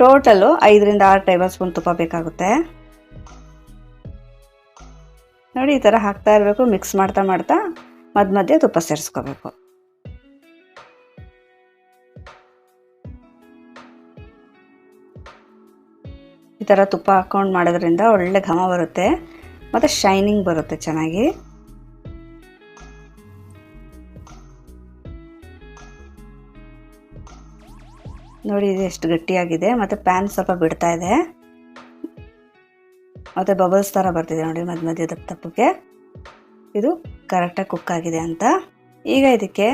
ಟೋಟಲು ಐದರಿಂದ ಆರು ಟೇಬಲ್ ಸ್ಪೂನ್ ತುಪ್ಪ ಬೇಕಾಗುತ್ತೆ. ನೋಡಿ ಈ ಥರ ಹಾಕ್ತಾ ಇರಬೇಕು ಮಿಕ್ಸ್ ಮಾಡ್ತಾ ಮಾಡ್ತಾ ಮಧ್ಯ ಮಧ್ಯೆ ತುಪ್ಪ ಸೇರಿಸ್ಕೋಬೇಕು. ಈ ಥರ ತುಪ್ಪ ಹಾಕ್ಕೊಂಡು ಮಾಡೋದ್ರಿಂದ ಒಳ್ಳೆ ಘಮ ಬರುತ್ತೆ. ಮತ್ತು ಶೈನಿಂಗ್ ಬರುತ್ತೆ ಚೆನ್ನಾಗಿ. ನೋಡಿ ಇದು ಎಷ್ಟು ಗಟ್ಟಿಯಾಗಿದೆ. ಮತ್ತು ಪ್ಯಾನ್ ಸ್ವಲ್ಪ ಬಿಡ್ತಾ ಇದೆ. ಮತ್ತು ಬಬಲ್ಸ್ ಥರ ಬರ್ತಿದೆ ನೋಡಿ ಮಧ್ಯ ಮಧ್ಯ ದಪ್ಪ ದಪ್ಪಕ್ಕೆ ಇದು ಕರೆಕ್ಟಾಗಿ ಕುಕ್ ಆಗಿದೆ ಅಂತ. ಈಗ ಇದಕ್ಕೆ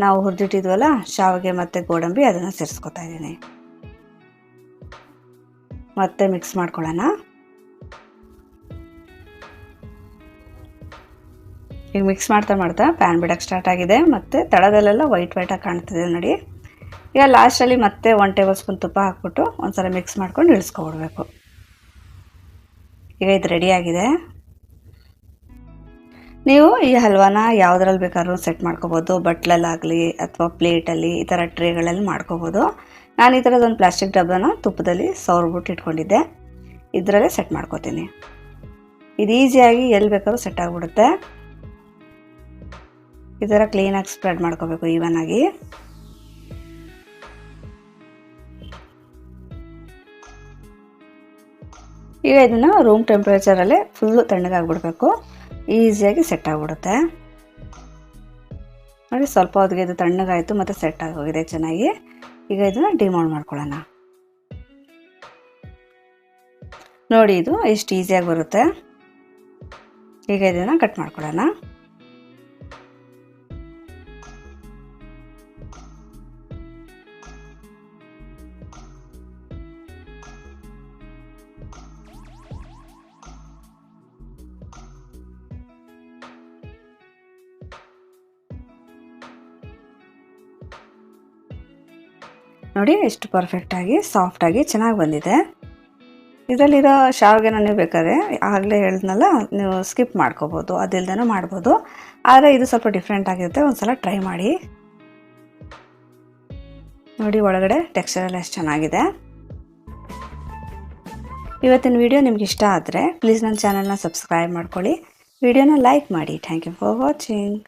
ನಾವು ಹುರಿದಿಟ್ಟಿದ್ವಲ್ಲ, ಶಾವಿಗೆ ಮತ್ತು ಗೋಡಂಬಿ ಅದನ್ನು ಸೇರಿಸ್ಕೊತಾ ಇದ್ದೀನಿ. ಮತ್ತೆ ಮಿಕ್ಸ್ ಮಾಡ್ಕೊಳ್ಳೋಣ. ಈಗ ಮಿಕ್ಸ್ ಮಾಡ್ತಾ ಮಾಡ್ತಾ ಪ್ಯಾನ್ ಬಿಡೋಕ್ಕೆ ಸ್ಟಾರ್ಟ್ ಆಗಿದೆ. ಮತ್ತು ತಳದಲ್ಲೆಲ್ಲ ವೈಟ್ ವೈಟಾಗಿ ಕಾಣ್ತಿದೆ ನೋಡಿ. ಈಗ ಲಾಸ್ಟಲ್ಲಿ ಮತ್ತೆ ಒನ್ ಟೇಬಲ್ ಸ್ಪೂನ್ ತುಪ್ಪ ಹಾಕ್ಬಿಟ್ಟು ಒಂದ್ಸಲ ಮಿಕ್ಸ್ ಮಾಡ್ಕೊಂಡು ಇಳಿಸ್ಕೊಬಿಡ್ಬೇಕು. ಈಗ ಇದು ರೆಡಿಯಾಗಿದೆ ನೀವು ಈ ಹಲ್ವಾನ ಯಾವುದ್ರಲ್ಲಿ ಬೇಕಾದ್ರೂ ಸೆಟ್ ಮಾಡ್ಕೋಬೋದು. ಬಟ್ಲಲ್ಲಾಗಲಿ ಅಥವಾ ಪ್ಲೇಟಲ್ಲಿ ಈ ಥರ ಟ್ರೇಗಳಲ್ಲಿ ಮಾಡ್ಕೋಬೋದು. ನಾನು ಈ ಥರದೊಂದು ಪ್ಲಾಸ್ಟಿಕ್ ಡಬ್ಬನ ತುಪ್ಪದಲ್ಲಿ ಸವರ್ಬಿಟ್ಟು ಇಟ್ಕೊಂಡಿದ್ದೆ. ಇದರಲ್ಲೇ ಸೆಟ್ ಮಾಡ್ಕೋತೀನಿ. ಇದು ಈಸಿಯಾಗಿ ಎಲ್ಲಿ ಬೇಕಾದ್ರೂ ಸೆಟ್ ಆಗಿಬಿಡುತ್ತೆ. ಈ ಥರ ಕ್ಲೀನಾಗಿ ಸ್ಪ್ರೆಡ್ ಮಾಡ್ಕೋಬೇಕು ಈವನ್ ಆಗಿ. ಈಗ ಇದನ್ನು ರೂಮ್ ಟೆಂಪ್ರೇಚರಲ್ಲೇ ಫುಲ್ಲು ತಣ್ಣಗಾಗ್ಬಿಡ್ಬೇಕು. ಈಸಿಯಾಗಿ ಸೆಟ್ ಆಗಿಬಿಡುತ್ತೆ. ನೋಡಿ ಸ್ವಲ್ಪ ಹೊತ್ತಿಗೆ ಇದು ತಣ್ಣಗಾಯಿತು, ಮತ್ತು ಸೆಟ್ ಆಗೋಗಿದೆ ಚೆನ್ನಾಗಿ. ಈಗ ಇದನ್ನು ಡಿಮೌಂಡ್ ಮಾಡ್ಕೊಳ್ಳೋಣ. ನೋಡಿ ಇದು ಎಷ್ಟು ಈಸಿಯಾಗಿ ಬರುತ್ತೆ. ಈಗ ಇದನ್ನು ಕಟ್ ಮಾಡ್ಕೊಳ್ಳೋಣ. ನೋಡಿ, ಎಷ್ಟು ಪರ್ಫೆಕ್ಟಾಗಿ ಸಾಫ್ಟಾಗಿ ಚೆನ್ನಾಗಿ ಬಂದಿದೆ. ಇದರಲ್ಲಿರೋ ಶಾವಿಗೆನ ನೀವು ಬೇಕಾದ್ರೆ ಆಗಲೇ ಹೇಳಿದ್ನಲ್ಲ, ನೀವು ಸ್ಕಿಪ್ ಮಾಡ್ಕೋಬೋದು ಅದಿಲ್ದೇ ಮಾಡ್ಬೋದು. ಆದರೆ ಇದು ಸ್ವಲ್ಪ ಡಿಫ್ರೆಂಟ್ ಆಗಿರುತ್ತೆ ಒಂದು ಸಲ ಟ್ರೈ ಮಾಡಿ. ನೋಡಿ, ಒಳಗಡೆ ಟೆಕ್ಸ್ಚರ್ ಎಲ್ಲ ಎಷ್ಟು ಚೆನ್ನಾಗಿದೆ. ಇವತ್ತಿನ ವಿಡಿಯೋ ನಿಮ್ಗೆ ಇಷ್ಟ ಆದರೆ ಪ್ಲೀಸ್ ನನ್ನ ಚಾನಲ್ನ ಸಬ್ಸ್ಕ್ರೈಬ್ ಮಾಡ್ಕೊಳ್ಳಿ. ವಿಡಿಯೋನ ಲೈಕ್ ಮಾಡಿ. Thank you for watching